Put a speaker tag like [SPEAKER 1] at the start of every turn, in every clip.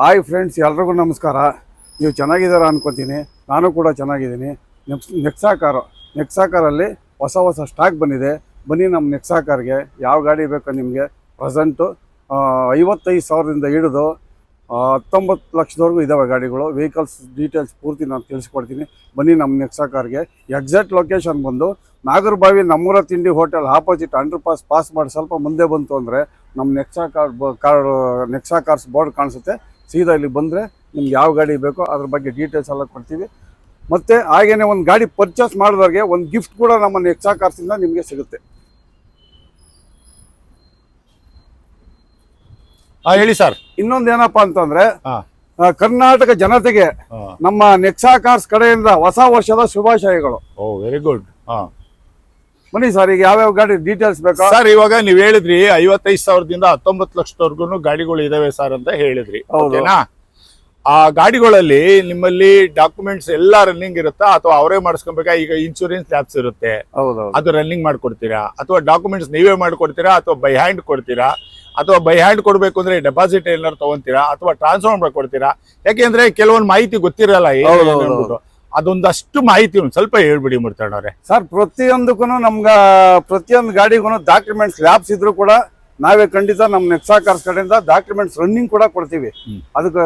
[SPEAKER 1] Hi friends, ಎಲ್ರಿಗೂ ನಮಸ್ಕಾರ. ನೀವು ಚೆನ್ನಾಗಿದ್ದೀರ ಅನ್ಕೊತೀನಿ. ನಾನು ಕೂಡ ಚೆನ್ನಾಗಿದ್ದೀನಿ. ನೆಕ್ಸ್ ನೆಕ್ಸಾ ನೆಕ್ಸಾಕಾರಲ್ಲಿ ನೆಕ್ಸಾ ಕಾರಲ್ಲಿ ಹೊಸ ಹೊಸ ಸ್ಟಾಕ್ ಬಂದಿದೆ. ಬನ್ನಿ ನಮ್ಮ ನೆಕ್ಸಾ ಕಾರ್ಗೆ ಯಾವ ಗಾಡಿ ಬೇಕೋ ನಿಮಗೆ? ಪ್ರೆಸೆಂಟು ಐವತ್ತೈದು ಸಾವಿರದಿಂದ ಹಿಡಿದು ಹತ್ತೊಂಬತ್ತು ಲಕ್ಷದವರೆಗೂ ಇದ್ದಾವೆ ಗಾಡಿಗಳು. ವೆಹಿಕಲ್ಸ್ ಡೀಟೇಲ್ಸ್ ಪೂರ್ತಿ ನಾನು ತಿಳಿಸ್ಕೊಡ್ತೀನಿ. ಬನ್ನಿ ನಮ್ಮ ನೆಕ್ಸಾ ಕಾರ್ಗೆ ಎಕ್ಸಾಕ್ಟ್ ಲೊಕೇಶನ್ ಬಂದು Nagarbhavi Nammura Tindi hotel opposite underpass pass ಮಾಡಿ ಸ್ವಲ್ಪ ಮುಂದೆ ಬಂತು ಅಂದರೆ ನಮ್ಮ Nexa car car Nexa cars board ಕಾಣಿಸುತ್ತೆ. ಸೀದಾ ಇಲ್ಲಿ ಬಂದರೆ ನಿಮ್ಗೆ ಯಾವ ಗಾಡಿ ಬೇಕೋ ಅದ್ರ ಬಗ್ಗೆ ಡೀಟೇಲ್ಸ್ ಎಲ್ಲ ಕೊಡ್ತೀವಿ. ಮತ್ತು ಹಾಗೇನೇ ಒಂದು ಗಾಡಿ ಪರ್ಚೇಸ್ ಮಾಡಿದವ್ರಿಗೆ ಒಂದು ಗಿಫ್ಟ್ ಕೂಡ ನಮ್ಮ ನೆಕ್ಸಾ ಕಾರ್ಸಿಂದ ನಿಮಗೆ ಸಿಗುತ್ತೆ.
[SPEAKER 2] ಹೇಳಿ ಸರ್
[SPEAKER 1] ಇನ್ನೊಂದು ಏನಪ್ಪಾ ಅಂತಂದ್ರೆ ಕರ್ನಾಟಕ ಜನತೆಗೆ ನಮ್ಮ ನೆಕ್ಸಾ ಕಾರ್ಸ್ ಕಡೆಯಿಂದ ಹೊಸ ವರ್ಷದ ಶುಭಾಶಯಗಳು.
[SPEAKER 2] ವೆರಿ ಗುಡ್
[SPEAKER 1] ಬನ್ನಿ ಸರ್ ಈಗ ಯಾವ್ಯಾವ ಗಾಡಿ ಡೀಟೇಲ್ಸ್ ಬೇಕಾ?
[SPEAKER 2] ಸರ್ ಇವಾಗ ನೀವ್ ಹೇಳಿದ್ರಿ ಐವತ್ತೈದು ಸಾವಿರದಿಂದ ಹತ್ತೊಂಬತ್ತು ಲಕ್ಷದವರೆಗೂ ಗಾಡಿಗಳು ಇದಾವೆ ಸರ್ ಅಂತ ಹೇಳಿದ್ರಿ. ಓಕೆನಾ? ಆ ಗಾಡಿಗಳಲ್ಲಿ ನಿಮ್ಮಲ್ಲಿ ಡಾಕ್ಯುಮೆಂಟ್ಸ್ ಎಲ್ಲ ರನ್ನಿಂಗ್ ಇರುತ್ತಾ? ಅಥವಾ ಅವರೇ ಮಾಡಿಸ್ಕೊಬೇಕಾ? ಈಗ ಇನ್ಶೂರೆನ್ಸ್ ಲ್ಯಾಬ್ಸ್ ಇರುತ್ತೆ. ಅದು ರನ್ನಿಂಗ್ ಮಾಡ್ಕೊಡ್ತೀರಾ? ಅಥವಾ ಡಾಕ್ಯುಮೆಂಟ್ಸ್ ನೀವೇ ಮಾಡ್ಕೊಡ್ತೀರಾ? ಅಥವಾ ಬೈ ಹ್ಯಾಂಡ್ ಕೊಡ್ತೀರಾ? ಅಥವಾ ಬೈ ಹ್ಯಾಂಡ್ ಕೊಡ್ಬೇಕು ಅಂದ್ರೆ ಡೆಪಾಸಿಟ್ ಏನಾದ್ರು ತಗೊಂತೀರಾ? ಅಥವಾ ಟ್ರಾನ್ಸ್ಫರ್ ಮಾಡ್ಕೊಡ್ತೀರಾ? ಯಾಕೆಂದ್ರೆ ಕೆಲವೊಂದು ಮಾಹಿತಿ ಗೊತ್ತಿರಲ್ಲ ಅದೊಂದಷ್ಟು ಮಾಹಿತಿ ಒಂದು ಸ್ವಲ್ಪ ಹೇಳ್ಬಿಡಿ ಮುರ್ತಣ್ಣವ್ರೆ
[SPEAKER 1] ಸರ್ ಪ್ರತಿಯೊಂದಕ್ಕೂ ನಮ್ಗೆ ಪ್ರತಿಯೊಂದು ಗಾಡಿಗೂ ಡಾಕ್ಯುಮೆಂಟ್ಸ್ ಲ್ಯಾಬ್ಸ್ ಇದ್ರು ಕೂಡ ನಾವೇ ಖಂಡಿತ ನಮ್ಮ ನೆಕ್ಸಾ ಕಾರ್ಸ್ ಕಡೆಯಿಂದ ಡಾಕ್ಯುಮೆಂಟ್ಸ್ ರನ್ನಿಂಗ್ ಕೂಡ ಕೊಡ್ತೀವಿ. ಅದಕ್ಕೆ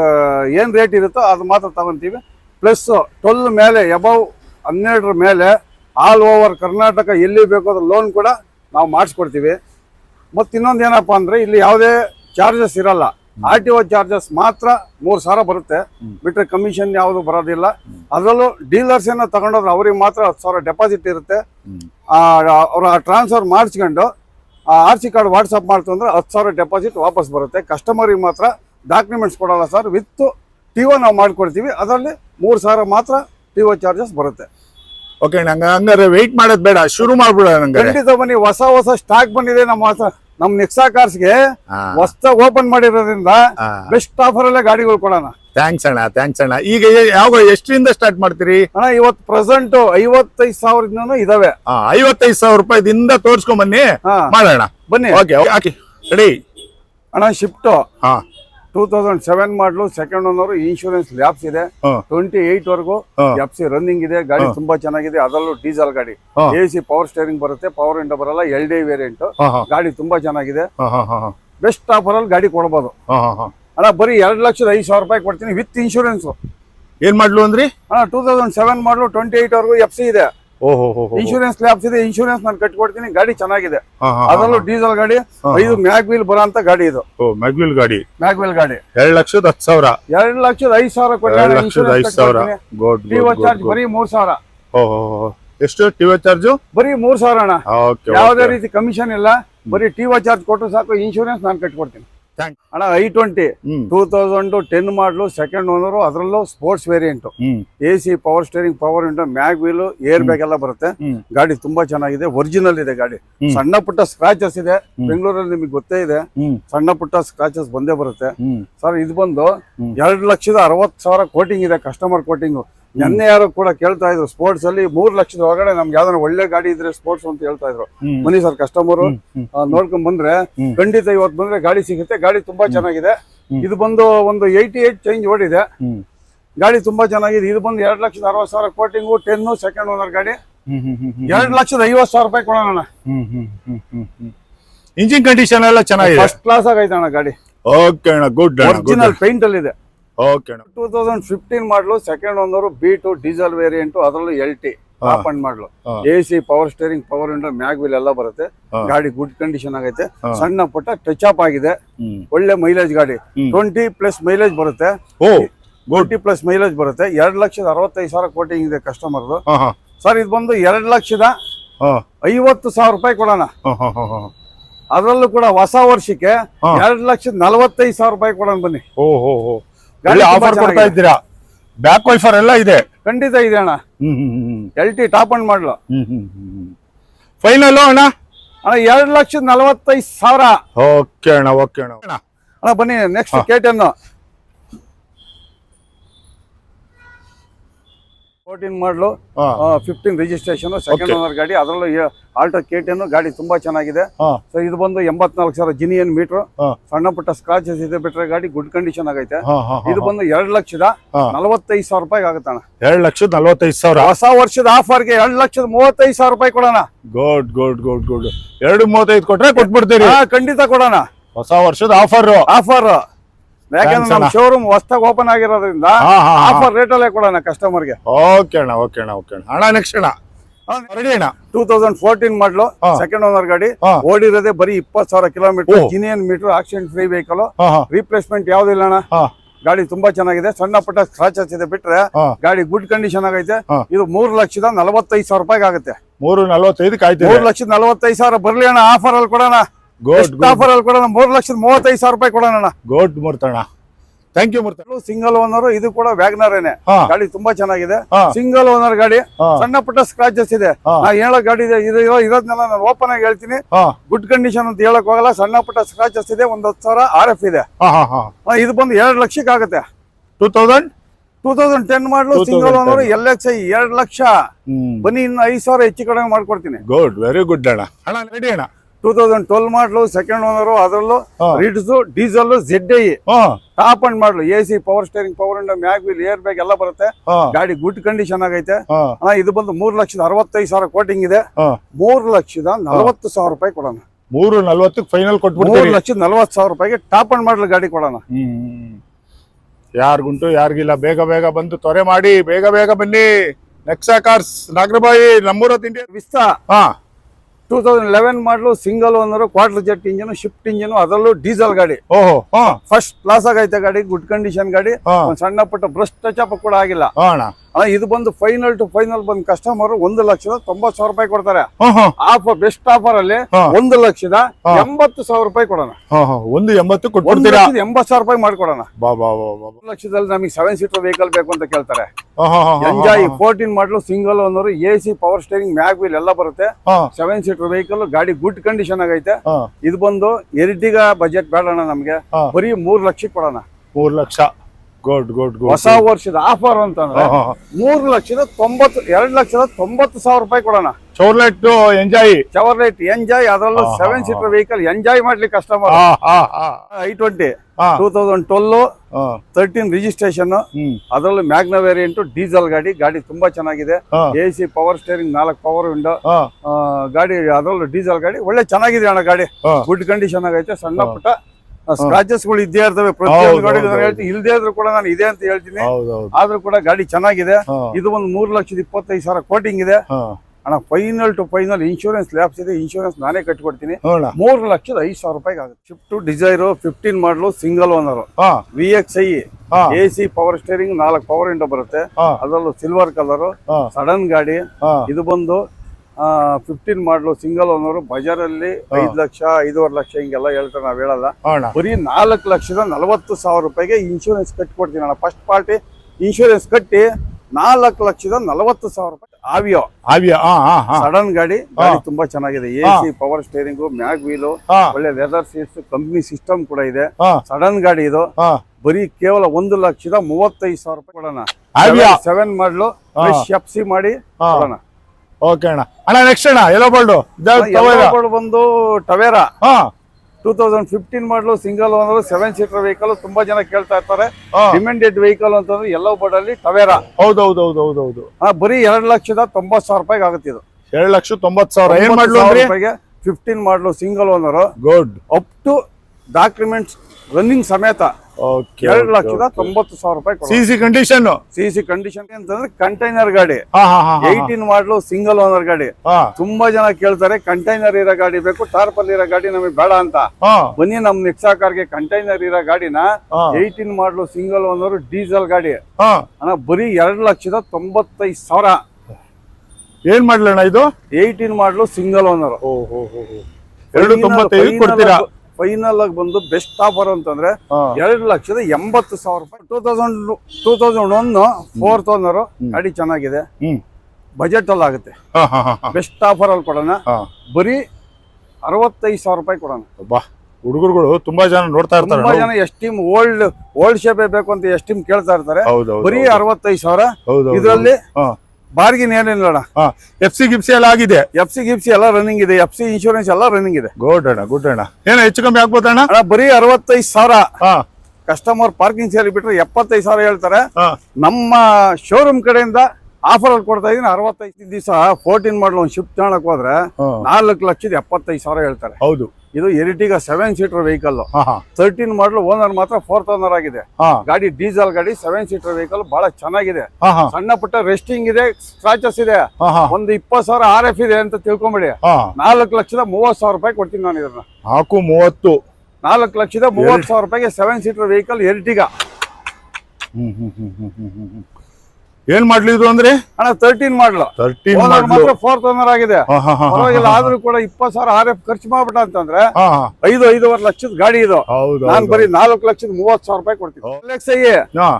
[SPEAKER 1] ಏನು ರೇಟ್ ಇರುತ್ತೋ ಅದು ಮಾತ್ರ ತಗೊಂತೀವಿ. ಪ್ಲಸ್ ಟ್ವೆಲ್ ಮೇಲೆ ಎಬವ್ ಹನ್ನೆರಡರ ಮೇಲೆ ಆಲ್ ಓವರ್ ಕರ್ನಾಟಕ ಎಲ್ಲಿ ಬೇಕೋ ಅದ್ರ ಲೋನ್ ಕೂಡ ನಾವು ಮಾಡಿಸ್ಕೊಡ್ತೀವಿ. ಮತ್ತು ಇನ್ನೊಂದು ಏನಪ್ಪ ಅಂದರೆ ಇಲ್ಲಿ ಯಾವುದೇ ಚಾರ್ಜಸ್ ಇರಲ್ಲ. ಆರ್ ಟಿ ಒ ಚಾರ್ಜಸ್ ಮಾತ್ರ ಮೂರು ಸಾವಿರ ಬರುತ್ತೆ. ಬಿಟ್ಟರೆ ಕಮಿಷನ್ ಯಾವುದು ಬರೋದಿಲ್ಲ. ಅದರಲ್ಲೂ ಡೀಲರ್ಸ್ ಏನೋ ತಗೊಂಡೋದ್ರೆ ಅವ್ರಿಗೆ ಮಾತ್ರ ಹತ್ತು ಸಾವಿರ ಡೆಪಾಸಿಟ್ ಇರುತ್ತೆ. ಅವ್ರ ಟ್ರಾನ್ಸ್ಫರ್ ಮಾಡಿಸ್ಕೊಂಡು ಆರ್ ಸಿ ಕಾರ್ಡ್ ವಾಟ್ಸಪ್ ಮಾಡ್ತಂದ್ರೆ ಹತ್ತು ಸಾವಿರ ಡೆಪಾಸಿಟ್ ವಾಪಸ್ ಬರುತ್ತೆ. ಕಸ್ಟಮರಿಗೆ ಮಾತ್ರ ಡಾಕ್ಯುಮೆಂಟ್ಸ್ ಕೊಡೋಲ್ಲ ಸರ್ ವಿತ್ ಟಿ ಒ ನಾವು ಮಾಡಿಕೊಡ್ತೀವಿ ಅದರಲ್ಲಿ ಮೂರು ಸಾವಿರ ಮಾತ್ರ ಟಿ ಒ ಚಾರ್ಜಸ್ ಬರುತ್ತೆ.
[SPEAKER 2] ಓಕೆ ನಂಗೆ ಹಂಗಾರೆ ವೆಯ್ಟ್ ಮಾಡೋದು ಬೇಡ. ಶುರು ಮಾಡ್ಬಿಡೋಣ
[SPEAKER 1] ಖಂಡಿತ ಬನ್ನಿ. ಹೊಸ ಹೊಸ ಸ್ಟಾಕ್ ಬಂದಿದೆ ನಮ್ಮ ಹೊಸ ನಮ್ಮ ನೆಕ್ಸಾ ಕಾರ್ಸ್ಗೆ ಹೊಸ ಓಪನ್ ಮಾಡಿರೋದ್ರಿಂದ ಬೆಸ್ಟ್ ಆಫರ್ ಅಲ್ಲೇ ಗಾಡಿಗಳು ಕೊಡೋಣ.
[SPEAKER 2] ಥ್ಯಾಂಕ್ಸ್ ಅಣ್ಣ ಥ್ಯಾಂಕ್ಸ್ ಅಣ್ಣ. ಈಗ ಯಾವಾಗ ಯಾವ ಎಷ್ಟರಿಂದ ಸ್ಟಾರ್ಟ್ ಮಾಡ್ತೀರಿ?
[SPEAKER 1] ಅಣ್ಣ ಇವತ್ತು ಪ್ರೆಸೆಂಟ್ ಐವತ್ತೈದು ಸಾವಿರದ ಇದಾವೆ.
[SPEAKER 2] ಐವತ್ತೈದು ಸಾವಿರ ರೂಪಾಯಿದಿಂದ ತೋರ್ಸ್ಕೊಂಡ್ ಬನ್ನಿ. ಮಾಡೋಣ.
[SPEAKER 1] ಬನ್ನಿ.
[SPEAKER 2] ಓಕೆ ಓಕೆ ರೆಡಿ
[SPEAKER 1] ಅಣ್ಣ ಶಿಫ್ಟು
[SPEAKER 2] ಹಾ.
[SPEAKER 1] Two thousand seven model second owner insurance lapse ಇದೆ. ಟ್ವೆಂಟಿ ಏಟ್ ವರೆಗೂ. ಎಫ್ ಸಿ ರನ್ನಿಂಗ್ ಇದೆ. ಗಾಡಿ ತುಂಬಾ ಚೆನ್ನಾಗಿದೆ. ಅದರಲ್ಲೂ ಡೀಸೆಲ್ ಗಾಡಿ. ಎ ಸಿ ಪವರ್ ಸ್ಟೇರಿಂಗ್ ಬರುತ್ತೆ. ಪವರ್ ಇಂಡ ಬರಲ್ಲ. ಎಲ್ ಡಿ ವೇರಿಯಂಟ್ ಗಾಡಿ ತುಂಬಾ ಚೆನ್ನಾಗಿದೆ. ಬೆಸ್ಟ್ ಆಫರ್ ಅಲ್ಲಿ ಗಾಡಿ
[SPEAKER 2] ಕೊಡಬಹುದು.
[SPEAKER 1] ಅಣ್ಣ ಬರೀ ಎರಡು ಲಕ್ಷದ ಐದು ಸಾವಿರ ರೂಪಾಯಿ ಕೊಡ್ತೀನಿ ವಿತ್ ಇನ್ಶೂರೆನ್ಸ್
[SPEAKER 2] ಏನ್ ಮಾಡ್ಲು ಅಂದ್ರಿ?
[SPEAKER 1] Two thousand seven model twenty eight ವರೆಗೂ ಎಫ್ ಸಿ ಇದೆ. ಇನ್ಶೂರೆನ್ಸ್ ಲ್ಯಾಬ್ಸ್ ಇದೆ ಇನ್ಶೂರೆನ್ಸ್ ನಾನು ಕಟ್ಕೊಡ್ತೀನಿ ಗಾಡಿ ಚೆನ್ನಾಗಿದೆ. ಅದರಲ್ಲೂ ಡೀಸೆಲ್ ಗಾಡಿ. ಐದು ಬರೋ ಅಂತ ಗಾಡಿ ಇದು.
[SPEAKER 2] ಓ ವೀಲ್ ಗಾಡಿ.
[SPEAKER 1] ಮ್ಯಾಗ್ ವೀಲ್ ಗಾಡಿ.
[SPEAKER 2] ಎರಡ್ ಲಕ್ಷದ ಹತ್ತು ಸಾವಿರ.
[SPEAKER 1] ಎರಡು ಲಕ್ಷದ ಐದು ಸಾವಿರ
[SPEAKER 2] ಎರಡ್ ಲಕ್ಷದ ಐದು ಸಾವಿರ.
[SPEAKER 1] ಚಾರ್ಜ್ ಬರೀ ಮೂರ್ ಸಾವಿರ.
[SPEAKER 2] ಎಷ್ಟು ಟಿವಿ ಚಾರ್ಜ್
[SPEAKER 1] ಬರೀ ಮೂರ್ ಸಾವಿರ ಅಣ್ಣ. ಯಾವುದೇ ರೀತಿ ಕಮಿಷನ್ ಇಲ್ಲ. ಬರೀ ಟಿವ ಚಾರ್ಜ್ ಕೊಟ್ಟು ಸಾಕು ಇನ್ಶೂರೆನ್ಸ್ ನಾನು ಕಟ್ಕೊಡ್ತೀನಿ. ಅಣ್ಣ I twenty two thousand ten model second owner ಅದರಲ್ಲೂ sports variant A C power steering power window mag wheel air bag ಎಲ್ಲ ಬರುತ್ತೆ. ಗಾಡಿ ತುಂಬಾ ಚೆನ್ನಾಗಿದೆ ಒರಿಜಿನಲ್ ಇದೆ ಗಾಡಿ. ಸಣ್ಣ ಪುಟ್ಟ ಸ್ಕ್ರಾಚಸ್ ಇದೆ. ಬೆಂಗಳೂರಲ್ಲಿ ನಿಮಗೆ ಗೊತ್ತೇ ಇದೆ. ಸಣ್ಣ ಪುಟ್ಟ ಸ್ಕ್ರಾಚಸ್ ಬಂದೇ ಬರುತ್ತೆ. ಸರ್ ಇದು ಬಂದು. ಎರಡು ಲಕ್ಷದ ಅರವತ್ತು ಸಾವಿರ ಕೋಟಿಂಗ್ ಇದೆ ಕಸ್ಟಮರ್ ಕೋಟಿಂಗ್ ನೆನ್ನೆ ಯಾರು ಕೂಡ ಕೇಳ್ತಾ ಇದ್ರು ಸ್ಪೋರ್ಟ್ಸ್ ಅಲ್ಲಿ ಮೂರ್ ಲಕ್ಷದ ಒಳಗಡೆ ನಮ್ಗೆ ಯಾವ್ದಾರ ಒಳ್ಳೆ ಗಾಡಿ ಇದ್ರೆ ಸ್ಪೋರ್ಟ್ಸ್ ಅಂತ ಹೇಳ್ತಾ ಇದ್ರು. Money sir customer. ನೋಡ್ಕೊಂಡ್ ಬಂದ್ರೆ ಖಂಡಿತ ಇವತ್ತು ಬಂದ್ರೆ ಗಾಡಿ ಸಿಗುತ್ತೆ. ಗಾಡಿ ತುಂಬಾ ಚೆನ್ನಾಗಿದೆ. ಇದು ಬಂದು ಒಂದು ಏಯ್ಟಿ ಏಟ್ ಚೇಂಜ್ ಓಡಿದೆ ಗಾಡಿ ತುಂಬಾ ಚೆನ್ನಾಗಿದೆ. ಇದು ಬಂದು ಎರಡ್ ಲಕ್ಷದ ಅರವತ್ ಸಾವಿರ ಕೋಟಿಂಗು ಟೆನ್ ಸೆಕೆಂಡ್ ಓನರ್ ಗಾಡಿ. ಎರಡು ಲಕ್ಷದ ಐವತ್ ಸಾವಿರ ರೂಪಾಯಿ ಕೊಡೋಣ
[SPEAKER 2] ಇಂಜಿನ್ ಕಂಡೀಷನ್ ಎಲ್ಲ ಚೆನ್ನಾಗಿದೆ.
[SPEAKER 1] ಫಸ್ಟ್ ಕ್ಲಾಸ್ ಆಗೈತೆ ಅಣ್ಣ ಗಾಡಿ.
[SPEAKER 2] ಓಕೆ ಅಣ್ಣ ಗುಡ್
[SPEAKER 1] ಒರಿಜಿನಲ್ ಪೇಂಟ್ ಅಲ್ಲಿ ಇದೆ
[SPEAKER 2] okay
[SPEAKER 1] two thousand fifteen model second owner B two diesel variant ಅದರಲ್ಲೂ L T off end model A C power steering power window mag wheel ಎಲ್ಲ ಬರುತ್ತೆ. ಗಾಡಿ ಗುಡ್ ಕಂಡೀಷನ್ ಆಗೈತೆ. ಸಣ್ಣ ಪುಟ್ಟ ಟಚ್ ಅಪ್ ಆಗಿದೆ. ಒಳ್ಳೆ ಮೈಲೇಜ್ ಗಾಡಿ. ಟ್ವೆಂಟಿ ಪ್ಲಸ್ ಮೈಲೇಜ್ ಬರುತ್ತೆ. ಟ್ವೆಂಟಿ ಪ್ಲಸ್ ಮೈಲೇಜ್ ಬರುತ್ತೆ. ಎರಡ್ ಲಕ್ಷದ ಅರವತ್ತೈದು ಸಾವಿರ ಕೋಟಿಂಗ್ ಇದೆ ಕಸ್ಟಮರ್ದು ಸರ್ ಇದು ಬಂದು ಎರಡ್ ಲಕ್ಷದ ಐವತ್ತು ಸಾವಿರ ರೂಪಾಯಿ ಕೊಡೋಣ. ಅದರಲ್ಲೂ ಕೂಡ ಹೊಸ ವರ್ಷಕ್ಕೆ ಎರಡ್ ಲಕ್ಷದ ನಲವತ್ತೈದು ಸಾವಿರ ರೂಪಾಯಿ ಕೊಡೋಣ ಬನ್ನಿ.
[SPEAKER 2] ಓ ಹೋ ಹೋ.
[SPEAKER 1] ಗಾಡಿ ತುಂಬಾ
[SPEAKER 2] ಆಫರ್ ಕೊಡ್ತಾ ಇದ್ದೀರಾ? ಬ್ಯಾಕ್ ವೈಫರ್ ಎಲ್ಲ ಇದೆ.
[SPEAKER 1] ಖಂಡಿತ ಇದೆ ಅಣ್ಣ. L T top end model
[SPEAKER 2] final ಅಣ್ಣ?
[SPEAKER 1] ಅಣ್ಣ ಎರಡು ಲಕ್ಷದ ನಲವತ್ತೈದು ಸಾವಿರ.
[SPEAKER 2] ಓಕೆ ಅಣ್ಣ ಓಕೆ ಅಣ್ಣ. ಅಣ್ಣ
[SPEAKER 1] ಬನ್ನಿ next
[SPEAKER 2] K
[SPEAKER 1] K ten fourteen model fifteen registration second. Owner ಗಾಡಿ. ಅದರಲ್ಲೂ ಆಲ್ಟೋ ಕೆ ಟೆನ್ ಗಾಡಿ ತುಂಬಾ ಚೆನ್ನಾಗಿದೆ. ಸೊ ಇದು ಬಂದು ಎಂಬತ್ನಾಲ್ಕು ಸಾವಿರ ಜಿನಿಯನ್ ಮೀಟರ್ ಸಣ್ಣ ಪುಟ್ಟ ಸ್ಕ್ರಾಚಸ್ ಇದೆ ಬಿಟ್ರೆ ಗಾಡಿ ಗುಡ್ ಕಂಡೀಷನ್ ಆಗೈತೆ. ಇದು ಬಂದು ಎರಡ್ ಲಕ್ಷದ. ನಲವತ್ತೈದು ಸಾವಿರ ರೂಪಾಯಿ ಆಗುತ್ತಣ್ಣ.
[SPEAKER 2] ಎರಡ್ ಲಕ್ಷದ ನಲವತ್ತೈದು ಸಾವಿರ?
[SPEAKER 1] ಹೊಸ ವರ್ಷದ ಆಫರ್ಗೆ ಎರಡ್ ಲಕ್ಷದ ಮೂವತ್ತೈದು ಸಾವಿರ ರೂಪಾಯಿ ಕೊಡೋಣ.
[SPEAKER 2] ಗುಡ್ ಗುಡ್ ಗುಡ್ ಗುಡ್ ಎರಡು ಮೂವತ್ತೈದು ಕೊಟ್ರೆ ಕೊಟ್ಬಿಡ್ತೀರಿ.
[SPEAKER 1] ಖಂಡಿತ ಕೊಡೋಣ.
[SPEAKER 2] ಹೊಸ ವರ್ಷದ ಆಫರ್
[SPEAKER 1] ಆಫರ್ ಯಾಕಂದ್ರೆ ನಮ್ಮ. ಶೋರೂಮ್ ಹೊಸ್ದಾಗ್ ಓಪನ್ ಆಗಿರೋದ್ರಿಂದ ಆಫರ್ ರೇಟ್ ಅಲ್ಲೇ ಕೊಡೋಣ ಕಸ್ಟಮರ್ಗೆ
[SPEAKER 2] ಓಕೆ ಅಣ್ಣ ಓಕೆ ಅಣ್ಣ ಓಕೆ ಅಣ್ಣ. ಅಣ್ಣ ನೆಕ್ಸ್ಟ್ ಅಣ್ಣ. ರೆಡಿ ಅಣ್ಣ?
[SPEAKER 1] Two thousand fourteen model second owner ಗಾಡಿ. ಓಡಿರೋದೇ ಬರೀ ಇಪ್ಪತ್ ಸಾವಿರ kilometre. Genuine meter accident free vehicle replacement ಯಾವ್ದಿಲ್ಲ ಅಣ್ಣ. ಗಾಡಿ ತುಂಬಾ ಚೆನ್ನಾಗಿದೆ. ಸಣ್ಣ ಪುಟ್ಟ ಸ್ಕ್ರಾಚಸ್ ಇದೆ ಬಿಟ್ರೆ ಗಾಡಿ ಗುಡ್ ಕಂಡೀಷನ್ ಆಗೈತೆ. ಇದು ಮೂರು ಲಕ್ಷದ ನಲವತ್ತೈದು ಸಾವಿರ ರೂಪಾಯಿ ಆಗುತ್ತೆ.
[SPEAKER 2] ಮೂರು ನಲವತ್ತೈದು
[SPEAKER 1] ಮೂರು ಲಕ್ಷದ ನಲವತ್ತೈದು ಸಾವಿರ ಬರ್ಲಿ ಅಣ್ಣ ಆಫರ್ ಅಲ್ಲಿ ಕೊಡೋಣ. ಆಫರ್ ಅಲ್ಲಿ ಕೊಡೋಣ ಮೂರ್ ಲಕ್ಷದ ಮೂವತ್ತೈದು ಸಾವಿರ ರೂಪಾಯಿ ಕೊಡೋಣ
[SPEAKER 2] ಮೂರ್ತಣ್ಣ. Thank you Murtha
[SPEAKER 1] single owner ಇದು ಕೂಡ ವ್ಯಾಗ್ನರೇನೆ
[SPEAKER 2] ಹಾ.
[SPEAKER 1] ಗಾಡಿ ತುಂಬಾ ಚೆನ್ನಾಗಿದೆ. ಸಿಂಗಲ್ ಓನರ್ ಗಾಡಿ ಸಣ್ಣ ಪುಟ್ಟ ಸ್ಕ್ರಾಚಸ್ ಇದೆ. ನಾ ಹೇಳೋ ಗಾಡಿ ಇದೆ ಇದು ಇರೋ- ಇರೋದ್ನೆಲ್ಲ ನಾನು ಓಪನ್ ಆಗಿ ಹೇಳ್ತೀನಿ. ಗುಡ್ ಕಂಡೀಷನ್ ಅಂತ ಹೇಳಕ್ ಹೋಗಲ್ಲ ಸಣ್ಣ ಪುಟ್ಟ ಸ್ಕ್ರಾಚಸ್ ಇದೆ ಒಂದ್ ಹತ್ತು ಸಾವಿರ ಆರ್ ಎಫ್ ಇದೆ. ಇದು ಬಂದು ಎರಡು ಲಕ್ಷಕ್ಕೆ ಆಗುತ್ತೆ.
[SPEAKER 2] Two thousand
[SPEAKER 1] two thousand ten model single owner L X I ಎರಡು ಲಕ್ಷ. ಬನ್ನಿ ಇನ್ನು ಐದು ಸಾವಿರ ಹೆಚ್ಚು ಕಡಿಮೆ ಮಾಡ್ಕೊಡ್ತೀನಿ.
[SPEAKER 2] ಗುಡ್ ವೆರಿ ಗುಡ್ ಅಣ್ಣ. ಅಣ್ಣ ರೆಡಿ ಅಣ್ಣ?
[SPEAKER 1] Two thousand twelve model second owner ಅದರಲ್ಲೂ. Ritz diesel Z I top end model A C power steering power ಇಂಡ mag wheel air bag ಎಲ್ಲ ಬರುತ್ತೆ. ಗಾಡಿ ಗುಡ್ ಕಂಡೀಷನ್ ಆಗೈತೆ. ಇದು ಬಂದು ಮೂರ್ ಲಕ್ಷದ ಅರವತ್ತೈದು ಸಾವಿರ ಕೋಟಿಂಗ್ ಇದೆ. ಮೂರ್ ಲಕ್ಷದ ನಲವತ್ತು ಸಾವಿರ ರೂಪಾಯಿ ಕೊಡೋಣ.
[SPEAKER 2] ಮೂರು ನಲ್ವತ್ತಕ್ಕೆ ಫೈನಲ್
[SPEAKER 1] ಕೊಟ್ಬಿಟ್ಟು
[SPEAKER 2] ಮೂರು
[SPEAKER 1] ಲಕ್ಷದ ನಲವತ್ತು ಸಾವಿರ ರೂಪಾಯಿಗೆ ಟಾಪ್ ಅಂಡ್ ಮಾಡಲು ಗಾಡಿ ಕೊಡೋಣ.
[SPEAKER 2] ಯಾರಿಗುಂಟು ಯಾರಿಗಿಲ್ಲ ಬೇಗ ಬೇಗ ಬಂದು ತೊರೆ ಮಾಡಿ ಬೇಗ ಬೇಗ ಬನ್ನಿ. ನೆಕ್ಸಾ ಕಾರ್ಸ್ ನಾಗರಬಾಯಿ ನಮ್ಮೂರ ತಿಂಡಿ
[SPEAKER 1] ವಿಸ್ತಾ.
[SPEAKER 2] ಹಾ.
[SPEAKER 1] Two thousand eleven model single owner Quadrajet engine Swift engine ಅದರಲ್ಲೂ ಡೀಸೆಲ್ ಗಾಡಿ.
[SPEAKER 2] ಓಹೋ ಹಾ.
[SPEAKER 1] ಫಸ್ಟ್ ಕ್ಲಾಸ್ ಆಗೈತೆ ಗಾಡಿ ಗುಡ್. ಕಂಡೀಷನ್ ಗಾಡಿ ಸಣ್ಣ ಪುಟ್ಟ ಬ್ರಷ್ ಕೂಡ ಆಗಿಲ್ಲ.
[SPEAKER 2] ಅಣ್ಣ
[SPEAKER 1] ಇದು ಬಂದು ಫೈನಲ್ ಟು ಫೈನಲ್ ಬಂದ್ ಕಸ್ಟಮರ್ ಒಂದು ಲಕ್ಷದ ತೊಂಬತ್ ಸಾವಿರ ರೂಪಾಯಿ ಕೊಡ್ತಾರೆ. ಆಫರ್ ಬೆಸ್ಟ್ ಆಫರ್ ಅಲ್ಲಿ. ಒಂದು ಲಕ್ಷದ. ಎಂಬತ್ತು ಸಾವಿರ ರೂಪಾಯಿ ಕೊಡೋಣ.
[SPEAKER 2] ಒಂದು ಎಂಬತ್ತು
[SPEAKER 1] ಒಂದು
[SPEAKER 2] ಕೊಟ್ಬಿಡ್ತೀರಾ
[SPEAKER 1] ಲಕ್ಷದ ಎಂಬತ್ತು ಸಾವಿರ ರೂಪಾಯಿ ಮಾಡ್ಕೊಡೋಣ ಲಕ್ಷದಲ್ಲಿ ನಮಗೆ ಸೆವೆನ್ ಸೀಟರ್ ವೆಹಿಕಲ್ ಬೇಕು ಅಂತ ಕೇಳ್ತಾರೆ. Enjoy fourteen model single owner A C power steering mag wheel ಎಲ್ಲ ಬರುತ್ತೆ. ಸೆವೆನ್ ಸೀಟರ್ ವೆಹಿಕಲ್ ಗಾಡಿ ಗುಡ್ ಕಂಡೀಷನ್ ಆಗೈತೆ. ಇದು ಬಂದು ಎರಿಟಿಗ ಬಜೆಟ್ ಬೇಡಣ ನಮ್ಗೆ. ಬರೀ ಮೂರ್ ಲಕ್ಷಕ್ಕೆ ಕೊಡೋಣ.
[SPEAKER 2] ಮೂರ್ ಲಕ್ಷ. ಗುಡ್ ಗುಡ್
[SPEAKER 1] ಹೊಸ ವರ್ಷದ ಆಫರ್ ಅಂತಂದ್ರೆ ಮೂರು ಲಕ್ಷದ ತೊಂಬತ್ತು ಎರಡ್ ಲಕ್ಷದ ತೊಂಬತ್ತು ಸಾವಿರ ರೂಪಾಯಿ ಕೊಡೋಣ.
[SPEAKER 2] ಚೌರ್ಲೈಟ್ ಎಂಜಾಯ್
[SPEAKER 1] ಚೌರ್ಲೈಟ್ ಎಂಜಾಯ್ ಅದರಲ್ಲೂ ಸೆವೆನ್ ಸೀಟರ್ ವೆಹಿಕಲ್ ಎಂಜಾಯ್ ಮಾಡ್ಲಿಕ್ಕೆ customer I twenty two thousand twelve thirteen registration ಅದರಲ್ಲೂ ಮ್ಯಾಗ್ನ ವೇರಿಯಂಟ್ ಡೀಸೆಲ್ ಗಾಡಿ. ಗಾಡಿ ತುಂಬಾ ಚೆನ್ನಾಗಿದೆ. ಎ ಸಿ ಪವರ್ ಸ್ಟೇರಿಂಗ್ ನಾಲ್ಕು ಪವರ್ ವಿಂಡೋ ಗಾಡಿ ಅದರಲ್ಲೂ ಡೀಸೆಲ್ ಗಾಡಿ. ಒಳ್ಳೆ ಚೆನ್ನಾಗಿದೆ ಅಣ್ಣ ಗಾಡಿ. ಗುಡ್ ಕಂಡೀಷನ್ ಆಗೈತೆ ಸಣ್ಣ. ಪುಟ್ಟ. ಸ್ಕ್ರಾಚಸ್ಗಳು ಇದ್ದೇ ಇರ್ತವೆ. ಪ್ರತಿಯೊಂದು ಗಾಡಿ ಹೇಳ್ತೀನಿ. ಇಲ್ದೇ ಇದ್ರು ಕೂಡ ನಾನು ಇದೆ ಅಂತ ಹೇಳ್ತೀನಿ. ಆದ್ರೂ ಕೂಡ ಗಾಡಿ ಚೆನ್ನಾಗಿದೆ. ಇದು ಒಂದು ಮೂರ್ ಲಕ್ಷದ ಇಪ್ಪತ್ತೈದು ಸಾವಿರ ಕೋಟಿಂಗ್ ಇದೆ. ಅಣ್ಣ final to final insurance lapse ಇದೆ. ಇನ್ಶೂರೆನ್ಸ್ ನಾನೇ ಕಟ್ಕೊಡ್ತೀನಿ. ಮೂರ್ ಲಕ್ಷದ ಐದು ಸಾವಿರ ರೂಪಾಯಿಗೆ ಆಗುತ್ತೆ. Swift Dzire fifteen model single owner V X I A C power steering ನಾಲ್ಕು ಪವರ್ ಇಂಡೋ ಬರುತ್ತೆ. ಅದರಲ್ಲೂ ಸಿಲ್ವರ್ ಕಲರ್ ಸಡನ್ ಗಾಡಿ. ಇದು ಬಂದು ಫಿಫ್ಟೀನ್ ಮಾಡಲು ಸಿಂಗಲ್ ಓನರ್ ಬಜಾರಲ್ಲಿ ಐದು ಲಕ್ಷ ಐದೂವರೆ ಲಕ್ಷ ಹಿಂಗೆಲ್ಲ ಹೇಳ್ತಾರೆ ನಾವ್ ಹೇಳಲ್ಲ. ಬರೀ ನಾಲ್ಕು ಲಕ್ಷದ ನಲವತ್ತು ಸಾವಿರ ರೂಪಾಯಿಗೆ ಇನ್ಶೂರೆನ್ಸ್ ಕಟ್ಕೊಡ್ತೀನಿ ಅಣ್ಣ ಫಸ್ಟ್ ಪಾರ್ಟಿ ಇನ್ಶೂರೆನ್ಸ್ ಕಟ್ಟಿ ನಾಲ್ಕು ಲಕ್ಷದ ನಲವತ್ತು ಸಾವಿರ ರೂಪಾಯಿ ಆವಿಯೋ ಸಡನ್ ಗಾಡಿ ಗಾಡಿ ತುಂಬಾ ಚೆನ್ನಾಗಿದೆ. A C power steering mag wheel ಒಳ್ಳೆ ಲೆದರ್ ಸೀಟ್ಸ್ ಕಂಪ್ನಿ ಸಿಸ್ಟಮ್ ಕೂಡ ಇದೆ. ಸಡನ್ ಗಾಡಿ ಇದು. ಬರೀ ಕೇವಲ ಒಂದು ಲಕ್ಷದ ಮೂವತ್ತೈದು ಸಾವಿರ ರೂಪಾಯಿ ಕೊಡೋಣ. ಸೆವೆನ್ ಮಾಡಲು. ಎಫ್ ಸಿ ಮಾಡಿ. ಕೊಡೋಣ.
[SPEAKER 2] ಓಕೆ ಅಣ್ಣ. ಅಣ್ಣ ನೆಕ್ಸ್ಟ್ ಅಣ್ಣ ಎಲ್ಲೋ ಬೋಲ್ಡು
[SPEAKER 1] ಎಲ್ಲಗಳು ಬಂದು ಟವೇರಾ
[SPEAKER 2] ಹಾ.
[SPEAKER 1] Two thousand fifteen model single owner seven seater vehicle ತುಂಬಾ ಜನ ಕೇಳ್ತಾ ಇರ್ತಾರೆ. ಡಿಮೆಂಡೆಡ್ ವೆಹಿಕಲ್ ಅಂತಂದ್ರೆ ಎಲ್ಲೋ ಬೋರ್ಡ್ ಅಲ್ಲಿ ಟವೇರಾ
[SPEAKER 2] ಹೌದೌದು ಹೌದು ಹೌದು ಹೌದು
[SPEAKER 1] ಬರೀ ಎರಡ್ ಲಕ್ಷದ ತೊಂಬತ್ ಸಾವಿರ ರೂಪಾಯಿ ಆಗುತ್ತೆ ಇದು.
[SPEAKER 2] ಎರಡು ಲಕ್ಷ ತೊಂಬತ್ ಸಾವಿರ. ಏನ್ ಮಾಡ್ಲು ಅಂದ್ರಿ?
[SPEAKER 1] Fifteen model single owner
[SPEAKER 2] good
[SPEAKER 1] up to documents running ಸಮೇತ. ಎರಡ್ ಲಕ್ಷದ ತೊಂಬತ್ತು ಸಾವಿರ ರೂಪಾಯಿ
[SPEAKER 2] C C condition
[SPEAKER 1] C C condition ಅಂತಂದ್ರೆ ಕಂಟೈನರ್ ಗಾಡಿ. ಏಯ್ಟೀನ್ ಮಾಡಲು ಸಿಂಗಲ್ ಓನರ್ ಗಾಡಿ. ತುಂಬಾ ಜನ ಕೇಳ್ತಾರೆ ಕಂಟೈನರ್ ಇರೋ ಗಾಡಿ ಬೇಕು ಟಾರ್ಪಲ್ ಇರೋ ಗಾಡಿ ನಮಗೆ ಬೇಡ ಅಂತ. ಬನ್ನಿ ನಮ್ ನೆಕ್ಸಾ ಕಾರ್ಗೆ ಕಂಟೈನರ್ ಇರೋ ಗಾಡಿನ eighteen model single owner diesel ಗಾಡಿ. ಅಣ್ಣ ಬರೀ ಎರಡು ಲಕ್ಷದ ತೊಂಬತ್ತೈದು ಸಾವಿರ.
[SPEAKER 2] ಏನ್ ಮಾಡ್ಲಣ್ಣ ಇದು?
[SPEAKER 1] ಏಯ್ಟೀನ್ ಮಾಡಲು ಸಿಂಗಲ್ ಓನರ್
[SPEAKER 2] ಎರಡು ತೊಂಬತ್ತೈದು ಕೊಡ್ತೀರಾ?
[SPEAKER 1] ಫೈನಲ್ ಆಗಿ ಬಂದು ಬೆಸ್ಟ್ ಆಫರ್ ಅಂತಂದ್ರೆ ಎರಡು ಲಕ್ಷದ ಎಂಬತ್ತು ಸಾವಿರ ರೂಪಾಯಿ. Two thousand two thousand one fourth owner ಗಾಡಿ ಚೆನ್ನಾಗಿದೆ.
[SPEAKER 2] ಹ್ಮ್.
[SPEAKER 1] ಬಜೆಟ್ ಅಲ್ಲಿ ಆಗುತ್ತೆ. ಬೆಸ್ಟ್ ಆಫರ್ ಅಲ್ಲಿ ಕೊಡೋಣ. ಬರೀ ಅರವತ್ತೈದು ಸಾವಿರ ರೂಪಾಯಿ ಕೊಡೋಣ.
[SPEAKER 2] ಹುಡುಗರುಗಳು ತುಂಬಾ ಜನ ನೋಡ್ತಾ ಇರ್ತಾರೆ
[SPEAKER 1] ತುಂಬಾ ಜನ ಎಸ್ಟಿಮ್ ಓಲ್ಡ್ ಓಲ್ಡ್ ಶೇಪೇ ಬೇಕು ಅಂತ ಎಸ್ಟಿಮ್ ಕೇಳ್ತಾ ಇರ್ತಾರೆ. ಬರೀ ಅರವತ್ತೈದು ಸಾವಿರ. ಇದರಲ್ಲಿ ಬಾರ್ಗಿನ್ ಏನಿಲ್ಲ ಅಣ್ಣ.
[SPEAKER 2] ಎಫ್ ಸಿ ಗಿಫ್ಸಿ ಎಲ್ಲ ಆಗಿದೆ?
[SPEAKER 1] ಎಫ್ ಸಿ ಗಿಫ್ಸಿ ಎಲ್ಲ ರನ್ನಿಂಗ್ ಇದೆ. ಎಫ್ ಸಿ ಇನ್ಶೂರೆನ್ಸ್ ಎಲ್ಲ ರನ್ನಿಂಗ್ ಇದೆ.
[SPEAKER 2] ಗುಡ್ ಅಣ್ಣ ಗುಡ್ ಅಣ್ಣ. ಏನೋ ಹೆಚ್ಚು ಕಮ್ಮಿ ಆಗ್ಬೋದಣ್ಣ
[SPEAKER 1] ಅಣ್ಣ? ಬರೀ ಅರವತ್ತೈದು ಸಾವಿರ.
[SPEAKER 2] ಹಾ.
[SPEAKER 1] ಕಸ್ಟಮರ್ ಪಾರ್ಕಿಂಗ್ ಸೇರಿ ಬಿಟ್ರೆ ಎಪ್ಪತ್ತೈದು ಸಾವಿರ ಹೇಳ್ತಾರೆ. ನಮ್ಮ ಶೋರೂಮ್ ಕಡೆಯಿಂದ ಆಫರ್ ಅಲ್ಲಿ ಕೊಡ್ತಾ ಇದೀನಿ ಅರವತ್ತೈದು ದಿವಸ ಫೋರ್ಟೀನ್ ಮಾಡಲ್ ಒಂದು ಶಿಫ್ಟ್ ತಗೊಳಕ್ ಹೋದ್ರೆ. ನಾಲ್ಕು ಲಕ್ಷದ ಎಪ್ಪತ್ತೈದು ಸಾವಿರ ಹೇಳ್ತಾರೆ.
[SPEAKER 2] ಹೌದು.
[SPEAKER 1] ಇದು Ertiga seven seater vehicle thirteen model owner ಮಾತ್ರ ಫೋರ್ತ್ ಓನರ್ ಆಗಿದೆ.
[SPEAKER 2] ಹಾ.
[SPEAKER 1] ಗಾಡಿ ಡೀಸೆಲ್ ಗಾಡಿ ಸೆವೆನ್ ಸೀಟರ್ ವೆಹಿಕಲ್ ಬಹಳ ಚೆನ್ನಾಗಿದೆ. ಸಣ್ಣ ಪುಟ್ಟ ರೆಸ್ಟಿಂಗ್ ಇದೆ ಸ್ಕ್ರಾಚಸ್ ಇದೆ. ಒಂದು ಇಪ್ಪತ್ ಸಾವಿರ ಆರ್ ಎಫ್ ಇದೆ ಅಂತ ತಿಳ್ಕೊಂಬಿಡಿ. ನಾಲ್ಕು ಲಕ್ಷದ ಮೂವತ್ ಸಾವಿರ ರೂಪಾಯಿ ಕೊಡ್ತೀನಿ ನಾನು ಇದನ್ನ.
[SPEAKER 2] ನಾಲ್ಕು ಮೂವತ್ತು.
[SPEAKER 1] ನಾಲ್ಕು ಲಕ್ಷದ ಮೂವತ್ ಸಾವಿರ ರೂಪಾಯಿಗೆ seven seater vehicle Ertiga
[SPEAKER 2] hmm ಹ್ಮ್ ಹ್ಮ್ ಹ್ಮ್ ಹ್ಮ್ ಹ್ಮ್ ಹ್ಮ್. ಏನ್ ಮಾಡ್ಲಿದ್ರು ಅಂದ್ರೆ?
[SPEAKER 1] ಅಣ್ಣ ತರ್ಟೀನ್ ಮಾಡ್ಲು.
[SPEAKER 2] ತರ್ಟೀನ್
[SPEAKER 1] ಮಾತ್ರ ಫೋರ್ತ್ ಓನರ್ ಆಗಿದೆ. ಪರವಾಗಿಲ್ಲ ಆದ್ರೂ ಕೂಡ ಇಪ್ಪತ್ ಸಾವಿರ ಆರ್ ಎಫ್ ಖರ್ಚು ಮಾಡ್ಬಿಟ್ಟ ಅಂತಂದ್ರೆ ಐದು ಐದುವರೆ ಲಕ್ಷದ ಗಾಡಿ ಇದು. ನಾನ್. ಬರೀ ನಾಲ್ಕು ಲಕ್ಷದ ಮೂವತ್ ಸಾವಿರ ರೂಪಾಯಿ ಕೊಡ್ತೀನಿ.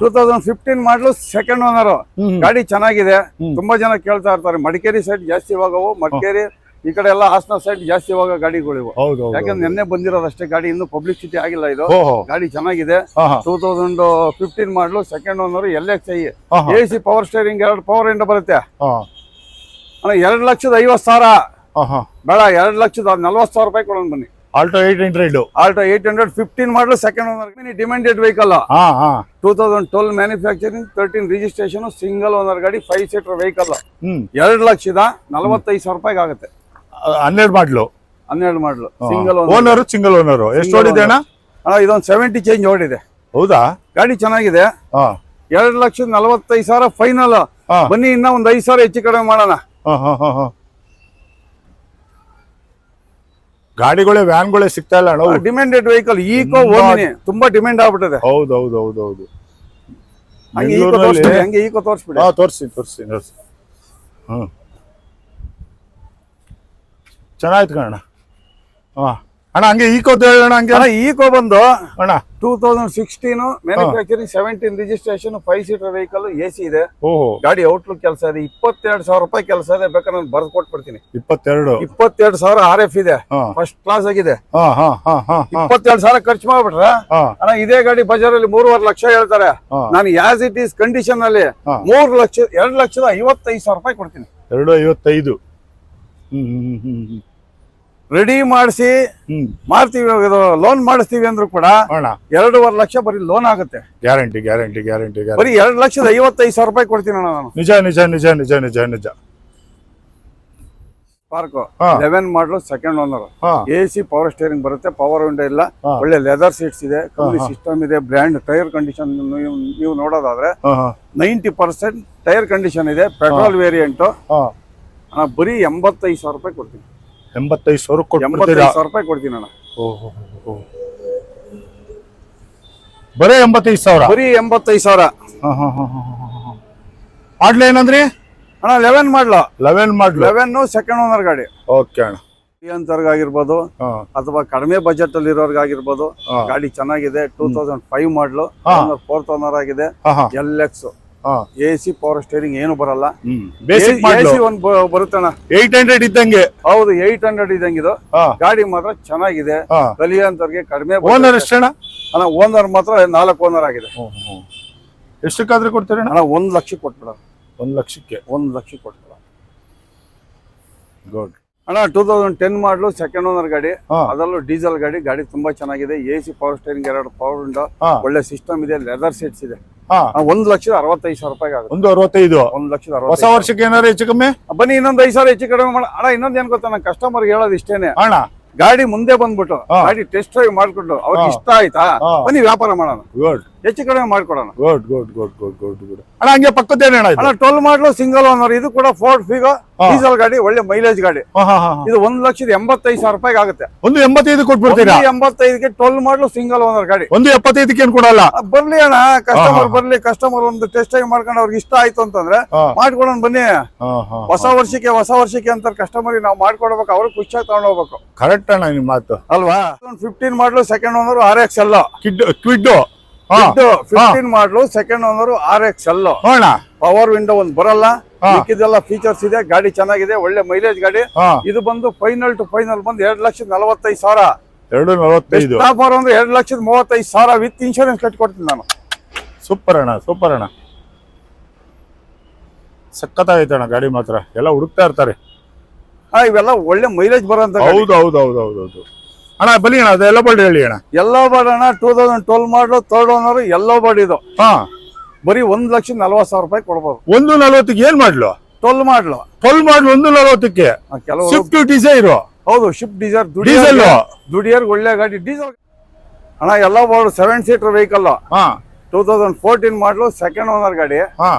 [SPEAKER 1] Two thousand fifteen model second owner ಗಾಡಿ ಚೆನ್ನಾಗಿದೆ. ತುಂಬಾ ಜನ ಕೇಳ್ತಾ ಇರ್ತಾರೆ. ಮಡಿಕೇರಿ ಸೈಡ್ ಜಾಸ್ತಿ ಇವಾಗವು ಮಡಿಕೇರಿ ಈ ಕಡೆ ಎಲ್ಲ ಹಾಸನ ಸೈಡ್ ಜಾಸ್ತಿ ಇವಾಗ ಗಾಡಿಗಳು ಇವು.
[SPEAKER 2] ಹೌದು ಹೌದು
[SPEAKER 1] ಯಾಕಂದ್ರೆ ನಿನ್ನೆ ಬಂದಿರೋದಷ್ಟೇ ಗಾಡಿ ಇನ್ನು ಪಬ್ಲಿಸಿಟಿ ಆಗಿಲ್ಲ ಇದು. ಗಾಡಿ ಚೆನ್ನಾಗಿದೆ. Two thousand fifteen model second owner L X I A C power steering ಎರಡು ಪವರ್ ಎಂಡ್ ಬರುತ್ತೆ. ಅಣ್ಣ ಎರಡು ಲಕ್ಷದ ಐವತ್ ಸಾವಿರ. ಬೇಡ ಎರಡು ಲಕ್ಷದ ನಲ್ವತ್ತು ಸಾವಿರ ರೂಪಾಯಿ ಕೊಡೋಣ ಬನ್ನಿ.
[SPEAKER 2] Alto eight hundred
[SPEAKER 1] Alto eight hundred fifteen model second owner demanded vehicle two thousand twelve manufacturing thirteen registration single owner ಗಾಡಿ ಫೈವ್ ಸೀಟರ್ ವೆಹಿಕಲ್ ಎರಡು ಲಕ್ಷದ ನಲವತ್ತೈದು ಸಾವಿರ ರೂಪಾಯಿಗೆ ಆಗುತ್ತೆ.
[SPEAKER 2] ಹನ್ನೆರಡು ಮಾಡ್ಲು.
[SPEAKER 1] ಹನ್ನೆರಡು model. Single owner
[SPEAKER 2] single owner ಎಷ್ಟು ಓಡಿದೆ ಅಣ್ಣ?
[SPEAKER 1] ಅಣ್ಣ ಇದೊಂದು ಸೆವೆಂಟಿ ಚೇಂಜ್ ಓಡಿದೆ.
[SPEAKER 2] ಹೌದಾ?
[SPEAKER 1] ಗಾಡಿ ಚೆನ್ನಾಗಿದೆ.
[SPEAKER 2] ಹಾ.
[SPEAKER 1] ಎರಡು ಲಕ್ಷದ ನಲವತ್ತೈದು ಸಾವಿರ ಫೈನಲ್. ಬನ್ನಿ ಇನ್ನ ಒಂದ್ ಐದು ಸಾವಿರ ಹೆಚ್ಚು ಕಡಿಮೆ ಮಾಡೋಣ.
[SPEAKER 2] ಹಾ ಹಾ ಹಾ ಹಾ. ಗಾಡಿಗಳೇ ವ್ಯಾನ್ಗಳೇ ಸಿಗ್ತಾ ಇಲ್ಲ ಅಣ್ಣ.
[SPEAKER 1] ಡಿಮ್ಯಾಂಡೆಡ್ ವೆಹಿಕಲ್ ಈಕೋ
[SPEAKER 2] ಓನಿ
[SPEAKER 1] ಓಮಿನಿ ತುಂಬಾ ಡಿಮ್ಯಾಂಡ್ ಆಗ್ಬಿಟ್ಟಿದೆ.
[SPEAKER 2] ಹೌದು ಹೌದು ಹೌದು ಹೌದು.
[SPEAKER 1] ಹಂಗೆ ಈಕೋ
[SPEAKER 2] ಬೆಂಗಳೂರಲ್ಲಿ
[SPEAKER 1] ತೋರಿಸ್ಬಿಡಿ ಹಂಗೆ ಈಕೋ ತೋರಿಸ್ಬಿಡಿ.
[SPEAKER 2] ಹಾ ತೋರಿಸಿ ತೋರಿಸಿ ತೋರಿಸಿ. ಹ್ಮ್. ಚೆನ್ನಾಯ್ತು ಕಣ ಹಾ. ಅಣ್ಣ ಹಂಗೆ ಈಕೋ ಹೇಳೋಣ ಹಂಗೆ.
[SPEAKER 1] ಅಣ್ಣ ಈಕೋ ಬಂದು
[SPEAKER 2] ಅಣ್ಣ.
[SPEAKER 1] Two thousand sixteen manufacturing seventeen registration five seater vehicle A C ಇದೆ. ಗಾಡಿ ಔಟ್ಲುಕ್ ಕೆಲಸ ಇದೆ. ಇಪ್ಪತ್ತೆರಡು ಸಾವಿರ ರೂಪಾಯಿ ಕೆಲಸ ಇದೆ. ಬೇಕಾದ್ರೆ ನಾನು ಬರ್ದು ಕೊಟ್ಬಿಡ್ತೀನಿ.
[SPEAKER 2] ಇಪ್ಪತ್ತೆರಡು.
[SPEAKER 1] ಇಪ್ಪತ್ತೆರಡು ಸಾವಿರ ಆರ್ ಎಫ್ ಇದೆ. ಫಸ್ಟ್ ಕ್ಲಾಸ್ ಆಗಿದೆ.
[SPEAKER 2] ಹಾ ಹಾ ಹಾ ಹಾ ಹಾ.
[SPEAKER 1] ಇಪ್ಪತ್ತೆರಡು ಸಾವಿರ ಖರ್ಚು ಮಾಡ್ಬಿಟ್ರೆ ಅಣ್ಣ ಇದೇ ಗಾಡಿ ಬಜಾರಲ್ಲಿ ಮೂರುವರೆ ಲಕ್ಷ ಹೇಳ್ತಾರೆ. ನಾನು ಯಾಸ್ ಇಟ್ ಈಸ್ ಕಂಡೀಷನ್ ಅಲ್ಲಿ. ಮೂರು ಲಕ್ಷ ಎರಡು ಲಕ್ಷದ ಐವತ್ತೈದು ಸಾವಿರ ರೂಪಾಯಿ ಕೊಡ್ತೀನಿ.
[SPEAKER 2] ಎರಡು ಐವತ್ತೈದು. ಹ್ಮ್ ಹ್ಮ್ ಹ್ಮ್ ಹ್ಮ್.
[SPEAKER 1] ರೆಡಿ ಮಾಡಿಸಿ ಮಾಡ್ತೀವಿ ಲೋನ್ ಮಾಡಿಸ್ತೀವಿ ಅಂದ್ರೂ ಕೂಡ ಎರಡೂವರೆ ಲಕ್ಷ ಬರೀ ಲೋನ್ ಆಗುತ್ತೆ.
[SPEAKER 2] ಗ್ಯಾರಂಟಿ ಗ್ಯಾರಂಟಿ ಗ್ಯಾರಂಟಿ
[SPEAKER 1] ಬರೀ ಎರಡು ಲಕ್ಷದ ಐವತ್ತೈದು ಸಾವಿರ ರೂಪಾಯಿ ಕೊಡ್ತೀನಿ ನಾನು.
[SPEAKER 2] ನಿಜ ನಿಜ ನಿಜ ನಿಜ ನಿಜ ನಿಜ.
[SPEAKER 1] Park. Eleven model second owner A C power steering ಬರುತ್ತೆ ಪವರ್ ವಿಂಡೋ ಇಲ್ಲ. ಒಳ್ಳೆ ಲೆದರ್ ಸೀಟ್ಸ್ ಇದೆ ಕಂಪ್ನಿ. ಸಿಸ್ಟಮ್ ಇದೆ ಬ್ರ್ಯಾಂಡ್ ಟೈರ್ ಕಂಡೀಷನ್ ನೀವು ನೋಡೋದಾದ್ರೆ ನೈಂಟಿ ಪರ್ಸೆಂಟ್ ಟೈರ್ ಕಂಡೀಷನ್ ಇದೆ ಪೆಟ್ರೋಲ್ ವೇರಿಯಂಟ್ ಬರೀ ಎಂಬತ್ತೈದು ಸಾವಿರ ರೂಪಾಯಿ ಕೊಡ್ತೀನಿ.
[SPEAKER 2] ಎಂಬತ್ತೈದು ಸಾವಿರ ಕೊಟ್ಬಿಡ್ತೀರಾ
[SPEAKER 1] ಸಾವಿರ ರೂಪಾಯಿ ಕೊಡ್ತೀನಿ ಅಣ್ಣ.
[SPEAKER 2] ಓಹೋ ಬರೇ ಎಂಬತ್ತೈದು ಸಾವಿರ?
[SPEAKER 1] ಬರೀ ಎಂಬತ್ತೈದು ಸಾವಿರ.
[SPEAKER 2] ಮಾಡ್ಲಿ ಏನಂದ್ರಿ?
[SPEAKER 1] ಅಣ್ಣ eleven model?
[SPEAKER 2] Eleven model?
[SPEAKER 1] Eleven second owner ಗಾಡಿ.
[SPEAKER 2] ಓಕೆ ಅಣ್ಣ.
[SPEAKER 1] ಅಂತರ್ಗಾಗಿರ್ಬೋದು
[SPEAKER 2] ಹಾ.
[SPEAKER 1] ಅಥವಾ ಕಡಿಮೆ ಬಜೆಟ್ ಅಲ್ಲಿ ಇರೋರ್ಗಾಗಿರ್ಬೋದು. ಗಾಡಿ ಚೆನ್ನಾಗಿದೆ two thousand five model. Fourth owner ಆಗಿದೆ L X A C power steering ಏನು ಬರಲ್ಲ.
[SPEAKER 2] ಬೇಸಿಕ್
[SPEAKER 1] ಒಂದು ಬರುತ್ತಣ್ಣ.
[SPEAKER 2] ಏಟ್ ಹಂಡ್ರೆಡ್ ಇದ್ದಂಗೆ.
[SPEAKER 1] ಹೌದು ಏಟ್ ಹಂಡ್ರೆಡ್ ಇದಂಗಿದು
[SPEAKER 2] ಇದು
[SPEAKER 1] ಗಾಡಿ ಮಾತ್ರ ಚೆನ್ನಾಗಿದೆ. ಕಲಿಯಂತವ್ರಿಗೆ ಕಡಿಮೆ
[SPEAKER 2] ಓನರ್ ಎಷ್ಟಣ್ಣ?
[SPEAKER 1] ಅಣ್ಣ ಓನರ್ ಮಾತ್ರ ನಾಲ್ಕು ಓನರ್ ಆಗಿದೆ.
[SPEAKER 2] ಎಷ್ಟಕ್ಕಾದ್ರೆ ಕೊಡ್ತೀರ
[SPEAKER 1] ಅಣ್ಣ ಒಂದ್ ಲಕ್ಷ ಕೊಟ್ಬಿಡ
[SPEAKER 2] ಒಂದ್ ಲಕ್ಷಕ್ಕೆ.
[SPEAKER 1] ಒಂದ್ ಲಕ್ಷ ಕೊಟ್ಬಿಡ
[SPEAKER 2] ಗುಡ್
[SPEAKER 1] ಅಣ್ಣ two thousand ten model second owner ಗಾಡಿ. ಅದರಲ್ಲೂ ಡೀಸೆಲ್ ಗಾಡಿ. ಗಾಡಿ ತುಂಬಾ ಚೆನ್ನಾಗಿದೆ. ಎ ಸಿ ಪವರ್ ಸ್ಟೇರಿಂಗ್ ಎರಡು ಪವರ್
[SPEAKER 2] ಉಂಟು
[SPEAKER 1] ಒಳ್ಳೆ ಸಿಸ್ಟಮ್ ಇದೆ. ಲೆದರ್ ಸೀಟ್ಸ್ ಇದೆ. ಒಂದ್ ಲಕ್ಷದ ಅರವತ್ತೈದು ಸಾವಿರ ರೂಪಾಯಿ ಆಗುತ್ತೆ.
[SPEAKER 2] ಒಂದು ಅರವತ್ತೈದು.
[SPEAKER 1] ಒಂದ್ ಲಕ್ಷದ
[SPEAKER 2] ಹೊಸ ವರ್ಷಕ್ಕೆ ಏನಾರು ಹೆಚ್ಚು ಕಮ್ಮಿ?
[SPEAKER 1] ಬನ್ನಿ ಇನ್ನೊಂದ್ ಐದು ಸಾವಿರ ಹೆಚ್ಚು ಕಡಿಮೆ ಮಾಡ. ಅಣ್ಣ ಇನ್ನೊಂದ್ ಏನ್ ಗೊತ್ತಾ ನಾನು ಕಸ್ಟಮರ್ ಹೇಳೋದು ಇಷ್ಟೇನೆ.
[SPEAKER 2] ಅಣ್ಣ.
[SPEAKER 1] ಗಾಡಿ ಮುಂದೆ ಬಂದ್ಬಿಟ್ಟು ಗಾಡಿ ಟೆಸ್ಟ್ ಡ್ರೈವ್ ಮಾಡ್ಕೊಂಡು ಅವ್ರಿಗೆ ಇಷ್ಟ ಆಯ್ತಾ? ಬನ್ನಿ ವ್ಯಾಪಾರ ಮಾಡೋಣ.
[SPEAKER 2] ಗುಡ್
[SPEAKER 1] ಹೆಚ್ಚು ಕಡಿಮೆ ಮಾಡ್ಕೊಡೋಣ.
[SPEAKER 2] Good good good good good good ಅಣ್ಣ ಹಂಗೆ ಪಕ್ಕದ ಅಣ್ಣ
[SPEAKER 1] ಟ್ವೆಲ್ ಮಾಡಲು ಸಿಂಗಲ್ ಓನರ್ ಇದು ಕೂಡ ಫೋರ್ಡ್ ಫಿಗೋ ಡೀಸೆಲ್ ಗಾಡಿ ಒಳ್ಳೆ ಮೈಲೇಜ್ ಗಾಡಿ. ಇದು ಒಂದ್ ಲಕ್ಷದ ಎಂಬತ್ತೈದು ಸಾವಿರ ರೂಪಾಯಿಗೆ ಆಗುತ್ತೆ.
[SPEAKER 2] ಒಂದು ಎಂಬತ್ತೈದು ಕೊಟ್ಬಿಡ್ತೀರಾ?
[SPEAKER 1] ಎಂಬತ್ತೈದಕ್ಕೆ ಟ್ವೆಲ್ ಮಾಡಲು ಸಿಂಗಲ್ ಓನರ್ ಗಾಡಿ.
[SPEAKER 2] ಒಂದು ಎಪ್ಪತ್ತೈದಕ್ಕೆ ಏನ್ ಕೊಡಲ್ಲ?
[SPEAKER 1] ಬರ್ಲಿ ಅಣ್ಣ ಕಸ್ಟಮರ್ ಬರ್ಲಿ ಕಸ್ಟಮರ್ ಒಂದು ಟೆಸ್ಟ್ ಆಗಿ ಮಾಡ್ಕೊಂಡು ಅವ್ರಿಗೆ ಇಷ್ಟ ಆಯ್ತು ಅಂತಂದ್ರೆ ಮಾಡ್ಕೊಡೋಣ ಬನ್ನಿ. ಹೊಸ ವರ್ಷಕ್ಕೆ ಹೊಸ ವರ್ಷಕ್ಕೆ ಅಂತ ಕಸ್ಟಮರ್ ನಾವು ಮಾಡ್ಕೊಡ್ಬೇಕು ಅವ್ರಿಗೆ ಖುಷಿಯಾಗಿ ತಗೊಂಡ್ ಹೋಗ್ಬೇಕು.
[SPEAKER 2] ಕರೆಕ್ಟ್ ಅಣ್ಣ ನಿಮ್ ಮಾತು.
[SPEAKER 1] ಅಲ್ವಾ? Fifteen model second owner R X ಎಲ್ಲ
[SPEAKER 2] ಕಿಡ್ ಕ್ವಿಡ್ಡು ಹಾ
[SPEAKER 1] fifteen model second owner R X L power window ಒಂದು ಬರಲ್ಲ.
[SPEAKER 2] ಇದೆಲ್ಲ
[SPEAKER 1] ಮಿಕ್ಕಿದೆಲ್ಲ ಫೀಚರ್ಸ್ ಇದೆ ಗಾಡಿ ಚೆನ್ನಾಗಿದೆ ಒಳ್ಳೆ ಮೈಲೇಜ್ ಗಾಡಿ. ಇದು ಬಂದು ಫೈನಲ್ ಟು ಫೈನಲ್ ಬಂದು ಎರಡ್ ಲಕ್ಷದ ನಲವತ್ತೈದು ಸಾವಿರ.
[SPEAKER 2] ಎರಡು ನಲವತ್ತೈದು.
[SPEAKER 1] ಆಫರ್ ಅಂದ್ರೆ ಎರಡ್ ಲಕ್ಷದ ಮೂವತ್ತೈದು ಸಾವಿರ ವಿತ್ ಇನ್ಶೂರೆನ್ಸ್ ಕಟ್ಕೊಡ್ತೀನಿ ನಾನು.
[SPEAKER 2] ಸೂಪರ್ ಅಣ್ಣ ಸೂಪರ್ ಅಣ್ಣ. ಸಖತ್ತಾಗೈತೆ ಅಣ್ಣ ಗಾಡಿ ಮಾತ್ರ. ಎಲ್ಲ ಹುಡುಕ್ತಾ ಇರ್ತಾರೆ.
[SPEAKER 1] ಹಾ ಇವೆಲ್ಲ ಒಳ್ಳೆ ಮೈಲೇಜ್ ಬರೋಂತ.
[SPEAKER 2] ಹೌದು ಹೌದು ಹೌದು ಹೌದು ಹೌದು. ಅಣ್ಣ ಬಲಿ ಅಣ್ಣ ಎಲ್ಲೋ ಬಾಡಿ ಹೇಳಿ ಅಣ್ಣ.
[SPEAKER 1] Yellow ಬಾಡೋಣ two thousand twelve model third owner yellow body ಇದು.
[SPEAKER 2] ಹಾ.
[SPEAKER 1] ಬರೀ ಒಂದ್ ಲಕ್ಷ ನಲ್ವತ್ ಸಾವಿರ ರೂಪಾಯಿ ಕೊಡ್ಬೋದು.
[SPEAKER 2] ಒಂದು ನಲ್ವತ್ತಿಗೆ ಏನ್ ಮಾಡ್ಲು?
[SPEAKER 1] ಟ್ವೆಲ್ ಮಾಡ್ಲು
[SPEAKER 2] ಟ್ವೆಲ್ ಮಾಡ್ಲು ಒಂದು ನಲ್ವತ್ತಕ್ಕೆ.
[SPEAKER 1] ಕೆಲವು
[SPEAKER 2] ಶಿಫ್ಟ್ ಡಿಸೈರು
[SPEAKER 1] ಹೌದು ಶಿಫ್ಟ್ ಡೀಸರ್
[SPEAKER 2] ಡೀಸೆಲ್
[SPEAKER 1] ದುಡಿಯರ್ ಒಳ್ಳೆ ಗಾಡಿ ಡೀಸೆಲ್ ಅಣ್ಣ ಎಲ್ಲ ಬಾಡು ಸೆವೆನ್ ಸೀಟರ್ ವೆಹಿಕಲ್
[SPEAKER 2] ಹಾ.
[SPEAKER 1] Two thousand fourteen model second owner ಗಾಡಿ.
[SPEAKER 2] ಹಾ.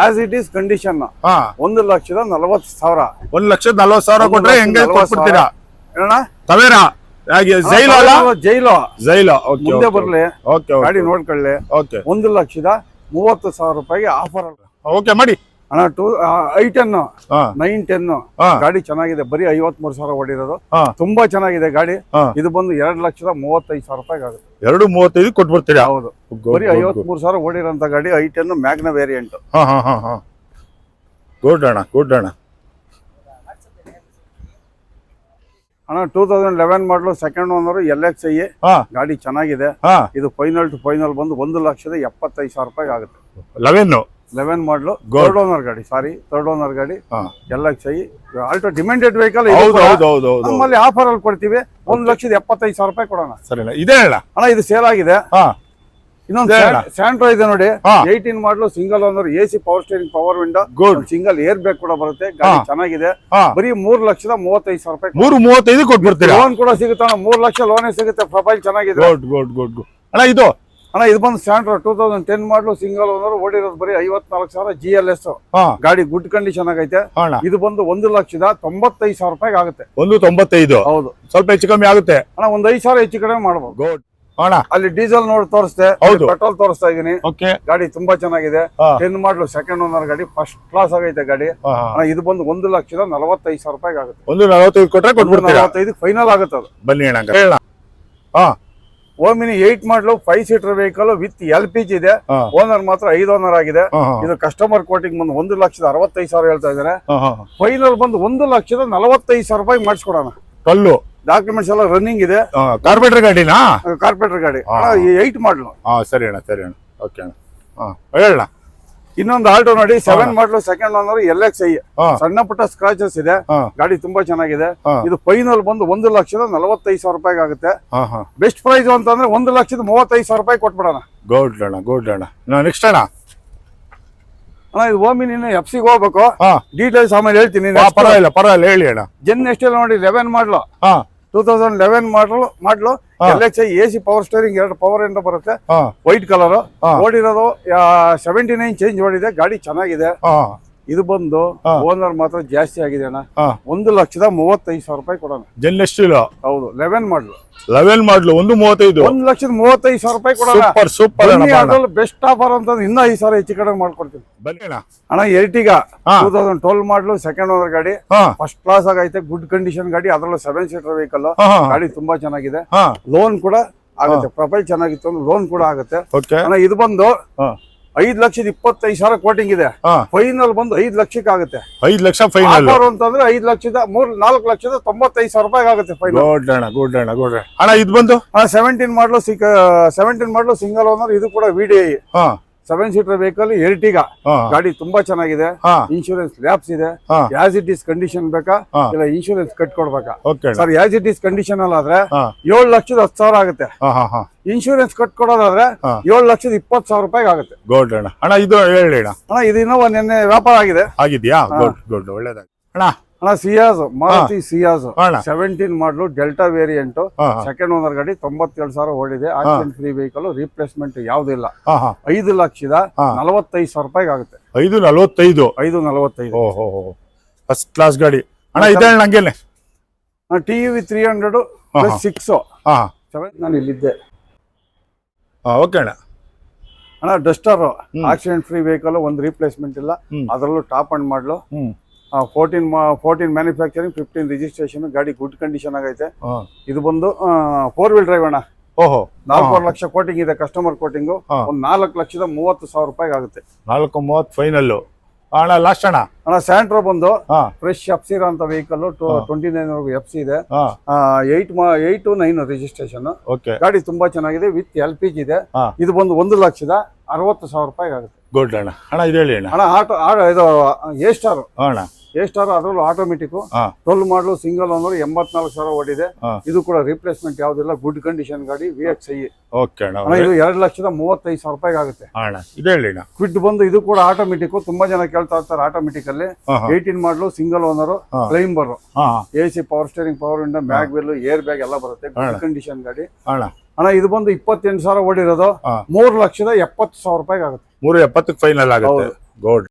[SPEAKER 1] ಆಸ್ ಇಟ್ ಈಸ್ ಕಂಡೀಷನ್
[SPEAKER 2] ಹಾ.
[SPEAKER 1] ಒಂದು ಲಕ್ಷದ ನಲವತ್ತು ಸಾವಿರ.
[SPEAKER 2] ಒಂದ್ ಲಕ್ಷದ ನಲ್ವತ್ ಸಾವಿರ
[SPEAKER 1] ಕೊಟ್ಟರೆ
[SPEAKER 2] ಕೊಟ್ರೆ ಹೆಂಗೆ
[SPEAKER 1] ನಲವತ್ತು
[SPEAKER 2] ಕೊಟ್ಬಿಡ್ತೀರಾ?
[SPEAKER 1] ಏನಣ್ಣ?
[SPEAKER 2] ತವೇರಾ? ಜೈಲ್.
[SPEAKER 1] ಜೈಲು ಮುಂದೆ ಬರ್ಲಿ
[SPEAKER 2] ಓಕೆ
[SPEAKER 1] ಗಾಡಿ ನೋಡ್ಕೊಳ್ಳಿ.
[SPEAKER 2] ಓಕೆ.
[SPEAKER 1] ಒಂದು ಲಕ್ಷದ ಮೂವತ್ತು ಸಾವಿರ ರೂಪಾಯಿಗೆ ಆಫರ್
[SPEAKER 2] ಓಕೆ ಮಾಡಿ.
[SPEAKER 1] ಅಣ್ಣ two I ten nine ten ಗಾಡಿ ಚೆನ್ನಾಗಿದೆ. ಬರೀ ಐವತ್ಮೂರು ಸಾವಿರ ಹೊಡಿರೋದು ತುಂಬಾ ಚೆನ್ನಾಗಿದೆ ಗಾಡಿ. ಇದು ಬಂದು ಎರಡು ಲಕ್ಷದ ಮೂವತ್ತೈದು ಸಾವಿರ ರೂಪಾಯಿ ಆಗುತ್ತೆ.
[SPEAKER 2] ಎರಡು ಮೂವತ್ತೈದು ಕೊಟ್ಬಿಡ್ತೀರಾ
[SPEAKER 1] ಹೌದು.
[SPEAKER 2] Good,
[SPEAKER 1] ಬರೀ
[SPEAKER 2] ಐವತ್ ಮೂರು
[SPEAKER 1] ಐವತ್ಮೂರು ಸಾವಿರ ಓಡಿರೋಂಥ ಗಾಡಿ I ten Magna variant
[SPEAKER 2] good ಅಣ್ಣ ಗುಡ್ ಅಣ್ಣ.
[SPEAKER 1] ಅಣ್ಣ two thousand eleven model second owner L X I ಗಾಡಿ ಚೆನ್ನಾಗಿದೆ. ಇದು ಫೈನಲ್ ಟು ಫೈನಲ್ ಬಂದು ಒಂದು ಲಕ್ಷದ ಎಪ್ಪತ್ತೈದು ಸಾವಿರ ರೂಪಾಯಿ ಆಗುತ್ತೆ.
[SPEAKER 2] Eleven
[SPEAKER 1] eleven model. Third owner ಗಾಡಿ ಸಾರಿ ಥರ್ಡ್ ಓನರ್ ಗಾಡಿ L X I Alto demanded vehicle
[SPEAKER 2] ಹೌದು ಹೌದು ಹೌದು ಹೌದು.
[SPEAKER 1] ನಮ್ಮಲ್ಲಿ ಆಫರ್ ಅಲ್ಲಿ ಕೊಡ್ತೀವಿ. ಒಂದು ಲಕ್ಷದ ಎಪ್ಪತ್ತೈದು ಸಾವಿರ ರೂಪಾಯಿ ಕೊಡೋಣ.
[SPEAKER 2] ಸರಿ ಇದೇ ಅಣ್ಣ.
[SPEAKER 1] ಇದು ಸೇಲ್ ಆಗಿದೆ.
[SPEAKER 2] ಹಾ.
[SPEAKER 1] ಇನ್ನೊಂದು
[SPEAKER 2] ಸ್ಯಾಂಡ್ರೋ.
[SPEAKER 1] ಸ್ಯಾಂಟ್ರೋ ಇದೆ ನೋಡಿ. Eighteen model single owner A C power steering power window
[SPEAKER 2] good
[SPEAKER 1] single air bag ಕೂಡ ಬರುತ್ತೆ. ಗಾಡಿ ಚೆನ್ನಾಗಿದೆ. ಬರೀ ಮೂರ್ ಲಕ್ಷದ ಮೂವತ್ತೈದು ಸಾವಿರ ರೂಪಾಯಿ
[SPEAKER 2] ಮೂರು ಮೂವತ್ತೈದು ಕೊಟ್ಬಿಡ್ತೀರಾ?
[SPEAKER 1] ಲೋನ್ ಕೂಡ ಸಿಗುತ್ತೆ ಅಣ್ಣ. ಮೂರ್ ಲಕ್ಷ ಲೋನೇ ಸಿಗುತ್ತೆ. ಪ್ರೊಫೈಲ್ ಚೆನ್ನಾಗಿದೆ.
[SPEAKER 2] ಗುಡ್ ಗುಡ್ ಗುಡ್ ಅಣ್ಣ ಇದು?
[SPEAKER 1] ಅಣ್ಣ ಇದು ಬಂದು Santro two thousand ten model single owner ಓಡಿರೋದು ಬರೀ ಐವತ್ನಾಲ್ಕು ಸಾವಿರ ಜಿ ಎಲ್ ಎಸ್ ಗಾಡಿ ಗುಡ್ ಕಂಡೀಷನ್ ಆಗೈತೆ. ಇದು ಬಂದು ಒಂದು ಲಕ್ಷದ ತೊಂಬತ್ತೈದು ಸಾವಿರ ರೂಪಾಯಿಗೆ ಆಗುತ್ತೆ.
[SPEAKER 2] ಒಂದು ತೊಂಬತ್ತೈದು.
[SPEAKER 1] ಹೌದು.
[SPEAKER 2] ಸ್ವಲ್ಪ ಹೆಚ್ಚು ಕಮ್ಮಿ ಆಗುತ್ತೆ.
[SPEAKER 1] ಅಣ್ಣ ಒಂದ್ ಐದು ಸಾವಿರ ಹೆಚ್ಚು ಕಡಿಮೆ ಮಾಡಬಹುದು
[SPEAKER 2] ಗುಡ್ ಅಣ್ಣ
[SPEAKER 1] ಅಲ್ಲಿ ಡೀಸೆಲ್ ನೋಡಿ
[SPEAKER 2] ತೋರಿಸ್ತೆ.
[SPEAKER 1] ಪೆಟ್ರೋಲ್ ತೋರಿಸ್ತಾ ಇದೀನಿ.
[SPEAKER 2] ಓಕೆ
[SPEAKER 1] ಗಾಡಿ ತುಂಬಾ ಚೆನ್ನಾಗಿದೆ. ಟೆನ್ ಮಾಡ್ಲು ಸೆಕೆಂಡ್ ಓನರ್ ಗಾಡಿ ಫಸ್ಟ್ ಕ್ಲಾಸ್ ಆಗೈತೆ ಗಾಡಿ. ಇದು ಬಂದು ಒಂದು ಲಕ್ಷದ ನಲವತ್ತೈದು ಸಾವಿರ ರೂಪಾಯಿ ಆಗುತ್ತೆ.
[SPEAKER 2] ಒಂದು ನಲವತ್ತೈದು ಕೊಟ್ರೆ
[SPEAKER 1] ನಲವತ್ತೈದು ಫೈನಲ್ ಆಗುತ್ತೆ ಅದು.
[SPEAKER 2] ಬನ್ನಿ
[SPEAKER 1] Omni eight model five seater vehicle with L P G ಇದೆ. ಓನರ್ ಮಾತ್ರ ಐದು ಓನರ್ ಆಗಿದೆ. ಇದು ಕಸ್ಟಮರ್ ಕೋಟಿಂಗ್ ಬಂದು ಒಂದು ಲಕ್ಷದ ಅರವತ್ತೈದು ಸಾವಿರ ಹೇಳ್ತಾ
[SPEAKER 2] ಹಾ
[SPEAKER 1] ಫೈನಲ್ ಬಂದು ಒಂದು ಲಕ್ಷದ ನಲವತ್ತೈದು ಸಾವಿರ ರೂಪಾಯಿ ಮಾಡಿಸ್ಕೊಡೋಣ.
[SPEAKER 2] ಕಲ್ಲು.
[SPEAKER 1] ಡಾಕ್ಯುಮೆಂಟ್ಸ್ ಎಲ್ಲ ರನ್ನಿಂಗ್ ಇದೆ.
[SPEAKER 2] ಕಾರ್ಪೆಟ್ರ್ ಗಾಡಿನಾ?
[SPEAKER 1] ಕಾರ್ಪೆಟರ್ ಗಾಡಿ. ಏಟ್ ಮಾಡಲು
[SPEAKER 2] ಹಾ ಸರಿ ಅಣ್ಣ ಸರಿ ಅಣ್ಣ. ಓಕೆ ಅಣ್ಣ. ಹಾ ಹೇಳಣ್ಣ.
[SPEAKER 1] ಇನ್ನೊಂದು ಆಲ್ಟೋ ನೋಡಿ seven model second owner L X I ಸಣ್ಣ ಪುಟ್ಟ ಸ್ಕ್ರಾಚಸ್ ಇದೆ. ಗಾಡಿ ತುಂಬಾ ಚೆನ್ನಾಗಿದೆ. ಇದು ಫೈನಲ್ ಬಂದು ಒಂದು ಲಕ್ಷದ ನಲವತ್ತೈದು ಸಾವಿರ ರೂಪಾಯಿ ಆಗುತ್ತೆ. ಬೆಸ್ಟ್ ಪ್ರೈಸ್ ಅಂತಂದ್ರೆ ಒಂದು ಲಕ್ಷದ ಮೂವತ್ತೈದು ಸಾವಿರ ರೂಪಾಯಿ ಕೊಟ್ಬಿಡೋಣ.
[SPEAKER 2] ಗೋಲ್ಡ್ ಅಣ್ಣ ಗೋಲ್ಡ್ ಅಣ್ಣ. ನೆಕ್ಸ್ಟ್ ಅಣ್ಣ.
[SPEAKER 1] ಇದು ಓಮಿನಿ ಎಫ್ ಸಿಗೆ ಹೋಗ್ಬೇಕು. ಡೀಟೇಲ್ಸ್ ಆಮೇಲೆ ಹೇಳ್ತೀನಿ
[SPEAKER 2] ಪರವಾಗಿಲ್ಲ ಪರವಾಗಿಲ್ಲ ಹೇಳಿ ಅಣ್ಣ.
[SPEAKER 1] ಜೆನ್ ಎಷ್ಟೆಲ್ಲ ನೋಡಿ eleven model two thousand eleven model model. L X I A C power steering ಎರಡು ಪವರ್ ಎಂಡ್ ಬರುತ್ತೆ. White colour. ಓಡಿರೋದು seventy nine change ಓಡಿದೆ ಗಾಡಿ ಚೆನ್ನಾಗಿದೆ. ಇದು ಬಂದು ಓನರ್ ಮಾತ್ರ ಜಾಸ್ತಿ ಆಗಿದೆ ಅಣ್ಣ. ಒಂದು ಲಕ್ಷದ ಮೂವತ್ತೈದು ಸಾವಿರ ರೂಪಾಯಿ ಕೊಡೋಣ.
[SPEAKER 2] ಜೆನ್ ಎಷ್ಟು ಇಲ್ಲ?
[SPEAKER 1] ಹೌದು ಲೆವೆನ್ ಮಾಡ್ಲು.
[SPEAKER 2] ಲೆವೆನ್ ಮಾಡ್ಲು ಒಂದು ಮೂವತ್ತೈದು.
[SPEAKER 1] ಒಂದು ಲಕ್ಷದ ಮೂವತ್ತೈದು ಸಾವಿರ ರೂಪಾಯಿ ಕೊಡೋಣ.
[SPEAKER 2] ಸೂಪರ್ ಸೂಪರ್
[SPEAKER 1] ಅದ್ರಲ್ಲಿ ಬೆಸ್ಟ್ ಆಫರ್ ಅಂತ ಇನ್ನೂ ಐದು ಸಾವಿರ ಹೆಚ್ಚು ಕಡಿಮೆ ಮಾಡ್ಕೊಡ್ತೀನಿ.
[SPEAKER 2] ಬನ್ನಿ ಅಣ್ಣ.
[SPEAKER 1] Ertiga. Two thousand twelve model second owner ಗಾಡಿ. ಫಸ್ಟ್ ಕ್ಲಾಸ್ ಆಗೈತೆ ಗುಡ್ ಕಂಡೀಷನ್ ಗಾಡಿ. ಅದರಲ್ಲೂ ಸೆವೆನ್ ಸೀಟರ್ ವೆಹಿಕಲ್ ಗಾಡಿ ತುಂಬಾ ಚೆನ್ನಾಗಿದೆ. ಲೋನ್ ಕೂಡ ಆಗುತ್ತೆ. ಪ್ರೊಫೈಲ್ ಚೆನ್ನಾಗಿತ್ತು ಅಂದ್ರೆ ಲೋನ್ ಕೂಡ ಆಗುತ್ತೆ.
[SPEAKER 2] ಓಕೆ
[SPEAKER 1] ಅಣ್ಣ ಇದು ಬಂದು ಐದ್ ಲಕ್ಷದ ಇಪ್ಪತ್ತೈದು ಸಾವಿರ ಕೋಟಿಂಗ್ ಇದೆ. ಫೈನಲ್ ಬಂದು ಐದ್ ಲಕ್ಷಕ್ಕೆ ಆಗುತ್ತೆ.
[SPEAKER 2] ಐದ್ ಲಕ್ಷ ಫೈನಲ್
[SPEAKER 1] ಅಂತಂದ್ರೆ ಐದ್ ಲಕ್ಷದ ಮೂರ್ ನಾಲ್ಕು ಲಕ್ಷದ ತೊಂಬತ್ತೈದು ಸಾವಿರ ರೂಪಾಯಿ ಆಗುತ್ತೆ ಫೈನಲ್
[SPEAKER 2] ಗುಡ್ ಅಣ್ಣ ಗುಡ್ ಅಣ್ಣ ಇದು ಬಂದು?
[SPEAKER 1] ಸೆವೆಂಟೀನ್ ಮಾಡಲು ಸೆವೆಂಟೀನ್ ಮಾಡಲು ಸಿಂಗಲ್ ಓನರ್ ಇದು ಕೂಡ
[SPEAKER 2] VDI
[SPEAKER 1] seven seater vehicle Ertiga ಗಾಡಿ ತುಂಬಾ ಚೆನ್ನಾಗಿದೆ. ಇನ್ಶೂರೆನ್ಸ್ ಲ್ಯಾಬ್ಸ್ ಇದೆ. ಯಾಸ್ ಇಟ್ ಇಸ್ ಕಂಡೀಷನ್ ಬೇಕಾ? ಇಲ್ಲ ಇನ್ಶೂರೆನ್ಸ್ ಕಟ್ಕೊಡ್ಬೇಕಾ?
[SPEAKER 2] ಓಕೆ ಅಣ್ಣ.
[SPEAKER 1] Sir yes it is condition ಅಲ್ಲ ಆದ್ರೆ
[SPEAKER 2] ಹಾ.
[SPEAKER 1] ಏಳು ಲಕ್ಷದ ಹತ್ತು ಸಾವಿರ ಆಗುತ್ತೆ. ಇನ್ಶೂರೆನ್ಸ್ ಕಟ್
[SPEAKER 2] ಕೊಡೋದಾದ್ರೆ
[SPEAKER 1] ಏಳು ಲಕ್ಷದ ಇಪ್ಪತ್ತು ಸಾವಿರ ರೂಪಾಯಿಗೆ ಆಗುತ್ತೆ.
[SPEAKER 2] ಗೋಲ್ಡ್ ಅಣ್ಣ. ಅಣ್ಣ ಇದು ಹೇಳಿ ಅಣ್ಣ.
[SPEAKER 1] ಅಣ್ಣ ಇದು ಇನ್ನೂ ನಿನ್ನೆ ವ್ಯಾಪಾರ ಆಗಿದೆ.
[SPEAKER 2] ಆಗಿದ್ಯಾ? ಗೋಲ್ಡ್ ಗೋಲ್ಡ್ ಒಳ್ಳೇದಾಗಿ. ಅಣ್ಣ.
[SPEAKER 1] ಅಣ್ಣ Ciaz Maruti Ciaz seventeen model delta variant second owner ಗಾಡಿ ತೊಂಬತ್ತೇಳು ಸಾವಿರ ಓಡಿದೆ. ಆಕ್ಸಿಡೆಂಟ್ ಫ್ರೀ ವೆಹಿಕಲ್ ರೀಪ್ಲೇಸ್ಮೆಂಟ್
[SPEAKER 2] ಹಾ
[SPEAKER 1] ಐದು ಲಕ್ಷದ. ನಲವತ್ತೈದು ಸಾವಿರ ರೂಪಾಯಿಗೆ ಆಗುತ್ತೆ.
[SPEAKER 2] ಐದು ನಲವತ್ತೈದು.
[SPEAKER 1] ಐದು ನಲವತ್ತೈದು.
[SPEAKER 2] ಫಸ್ಟ್ ಕ್ಲಾಸ್ ಗಾಡಿ. ಅಣ್ಣ ಇದೆ ಹಂಗೇನೆ
[SPEAKER 1] T V three hundred six ನಾನು ಇಲ್ಲಿದ್ದೆ.
[SPEAKER 2] ಓಕೆ ಅಣ್ಣ.
[SPEAKER 1] ಅಣ್ಣ ಡಸ್ಟರ್ ಆಕ್ಸಿಡೆಂಟ್ ಫ್ರೀ ವೆಹಿಕಲ್ ಒಂದು ರೀಪ್ಲೇಸ್ಮೆಂಟ್ ಇಲ್ಲ. ಅದರಲ್ಲೂ top end model fourteen fourteen manufacturing fifteen registration ಗಾಡಿ ಗುಡ್ ಕಂಡೀಷನ್ ಆಗೈತೆ. ಇದು ಬಂದು ಫೋರ್ ವೀಲ್ ಡ್ರೈವ್ ಅಣ್ಣ.
[SPEAKER 2] ಓಹೋ.
[SPEAKER 1] ನಾಲ್ಕೂವರೆ ಲಕ್ಷ ಕೋಟಿಂಗ್ ಇದೆ ಕಸ್ಟಮರ್ ಕೋಟಿಂಗು ಒಂದು ನಾಲ್ಕು ಲಕ್ಷದ ಮೂವತ್ತು ಸಾವಿರ ರೂಪಾಯಿಗೆ ಆಗುತ್ತೆ.
[SPEAKER 2] ನಾಲ್ಕು ಮೂವತ್ತು ಫೈನಲ್ಲು ಅಣ್ಣ ಲಾಸ್ಟ್ ಅಣ್ಣ.
[SPEAKER 1] ಅಣ್ಣ ಸ್ಯಾಂಟ್ರೋ ಬಂದು ಫ್ರೆಶ್ ಎಫ್ ಸಿ ಅಂತ vehicle twenty nine F C ಇದೆ.
[SPEAKER 2] ಹಾ.
[SPEAKER 1] Eight eight two nine registration
[SPEAKER 2] okay
[SPEAKER 1] ಗಾಡಿ ತುಂಬಾ ಚೆನ್ನಾಗಿದೆ ವಿತ್ ಎಲ್ ಪಿ ಜಿ ಇದೆ. ಇದು ಬಂದು ಒಂದು ಲಕ್ಷದ ಅರವತ್ತು ಸಾವಿರ ರೂಪಾಯಿಗೆ ಆಗುತ್ತೆ.
[SPEAKER 2] ಗುಡ್ ಅಣ್ಣ. ಅಣ್ಣ ಇದು ಹೇಳಿ ಅಣ್ಣ.
[SPEAKER 1] ಅಣ್ಣ ಆಟೋ ಆ- ಇದು ಎ ಸ್ಟಾರ್
[SPEAKER 2] ಹಾ ಅಣ್ಣ.
[SPEAKER 1] ಎ ಸ್ಟಾರ್ ಅದರಲ್ಲೂ ಆಟೋಮೆಟಿಕ್
[SPEAKER 2] ಹಾ.
[SPEAKER 1] ಟ್ವೆಲ್ ಮಾಡಲು ಸಿಂಗಲ್ ಓನರ್ ಎಂಬತ್ನಾಲ್ಕು ಸಾವಿರ ಓಡಿದೆ.
[SPEAKER 2] ಹಾ.
[SPEAKER 1] ಇದು ಕೂಡ ರಿಪ್ಲೇಸ್ಮೆಂಟ್ ಯಾವುದಿಲ್ಲ ಗುಡ್ ಕಂಡೀಷನ್ ಗಾಡಿ ವಿ ಎಕ್ಸ್ ಐ
[SPEAKER 2] ಓಕೆ ಅಣ್ಣ.
[SPEAKER 1] ಅಣ್ಣ ಇದು ಎರಡು ಲಕ್ಷದ ಮೂವತ್ತೈದು ಸಾವಿರ ರೂಪಾಯಿಗೆ ಆಗುತ್ತೆ.
[SPEAKER 2] ಹಾ ಅಣ್ಣ. ಇದು ಹೇಳಿ ಅಣ್ಣ.
[SPEAKER 1] ಕ್ವಿಡ್ ಬಂದು ಇದು ಕೂಡ ಆಟೋಮೆಟಿಕ್ ತುಂಬಾ ಜನ ಕೇಳ್ತಾ ಇರ್ತಾರೆ ಆಟೋಮೆಟಿಕ್ ಅಲ್ಲಿ.
[SPEAKER 2] ಹಾ ಹಾ.
[SPEAKER 1] ಏಯ್ಟೀನ್ ಮಾಡಲು ಸಿಂಗಲ್ ಓನರ್
[SPEAKER 2] ಹಾ.
[SPEAKER 1] ಬರ್
[SPEAKER 2] ಹಾ ಹಾ.
[SPEAKER 1] A C power steering power window bag bill air bag ಎಲ್ಲ ಬರುತ್ತೆ. ಗುಡ್ ಕಂಡೀಷನ್ ಗಾಡಿ.
[SPEAKER 2] ಅಣ್ಣ.
[SPEAKER 1] ಅಣ್ಣ ಇದು ಬಂದು ಇಪ್ಪತ್ತೆಂಟು ಸಾವಿರ ಓಡಿರೋದು.
[SPEAKER 2] ಹಾ.
[SPEAKER 1] ಮೂರು ಲಕ್ಷದ ಎಪ್ಪತ್ತು ಸಾವಿರ ರೂಪಾಯಿಗೆ ಆಗುತ್ತೆ.
[SPEAKER 2] ಮೂರು ಎಪ್ಪತ್ತಕ್ಕೆ ಫೈನಲ್ ಆಗುತ್ತೆ. ಗೋಲ್ಡ್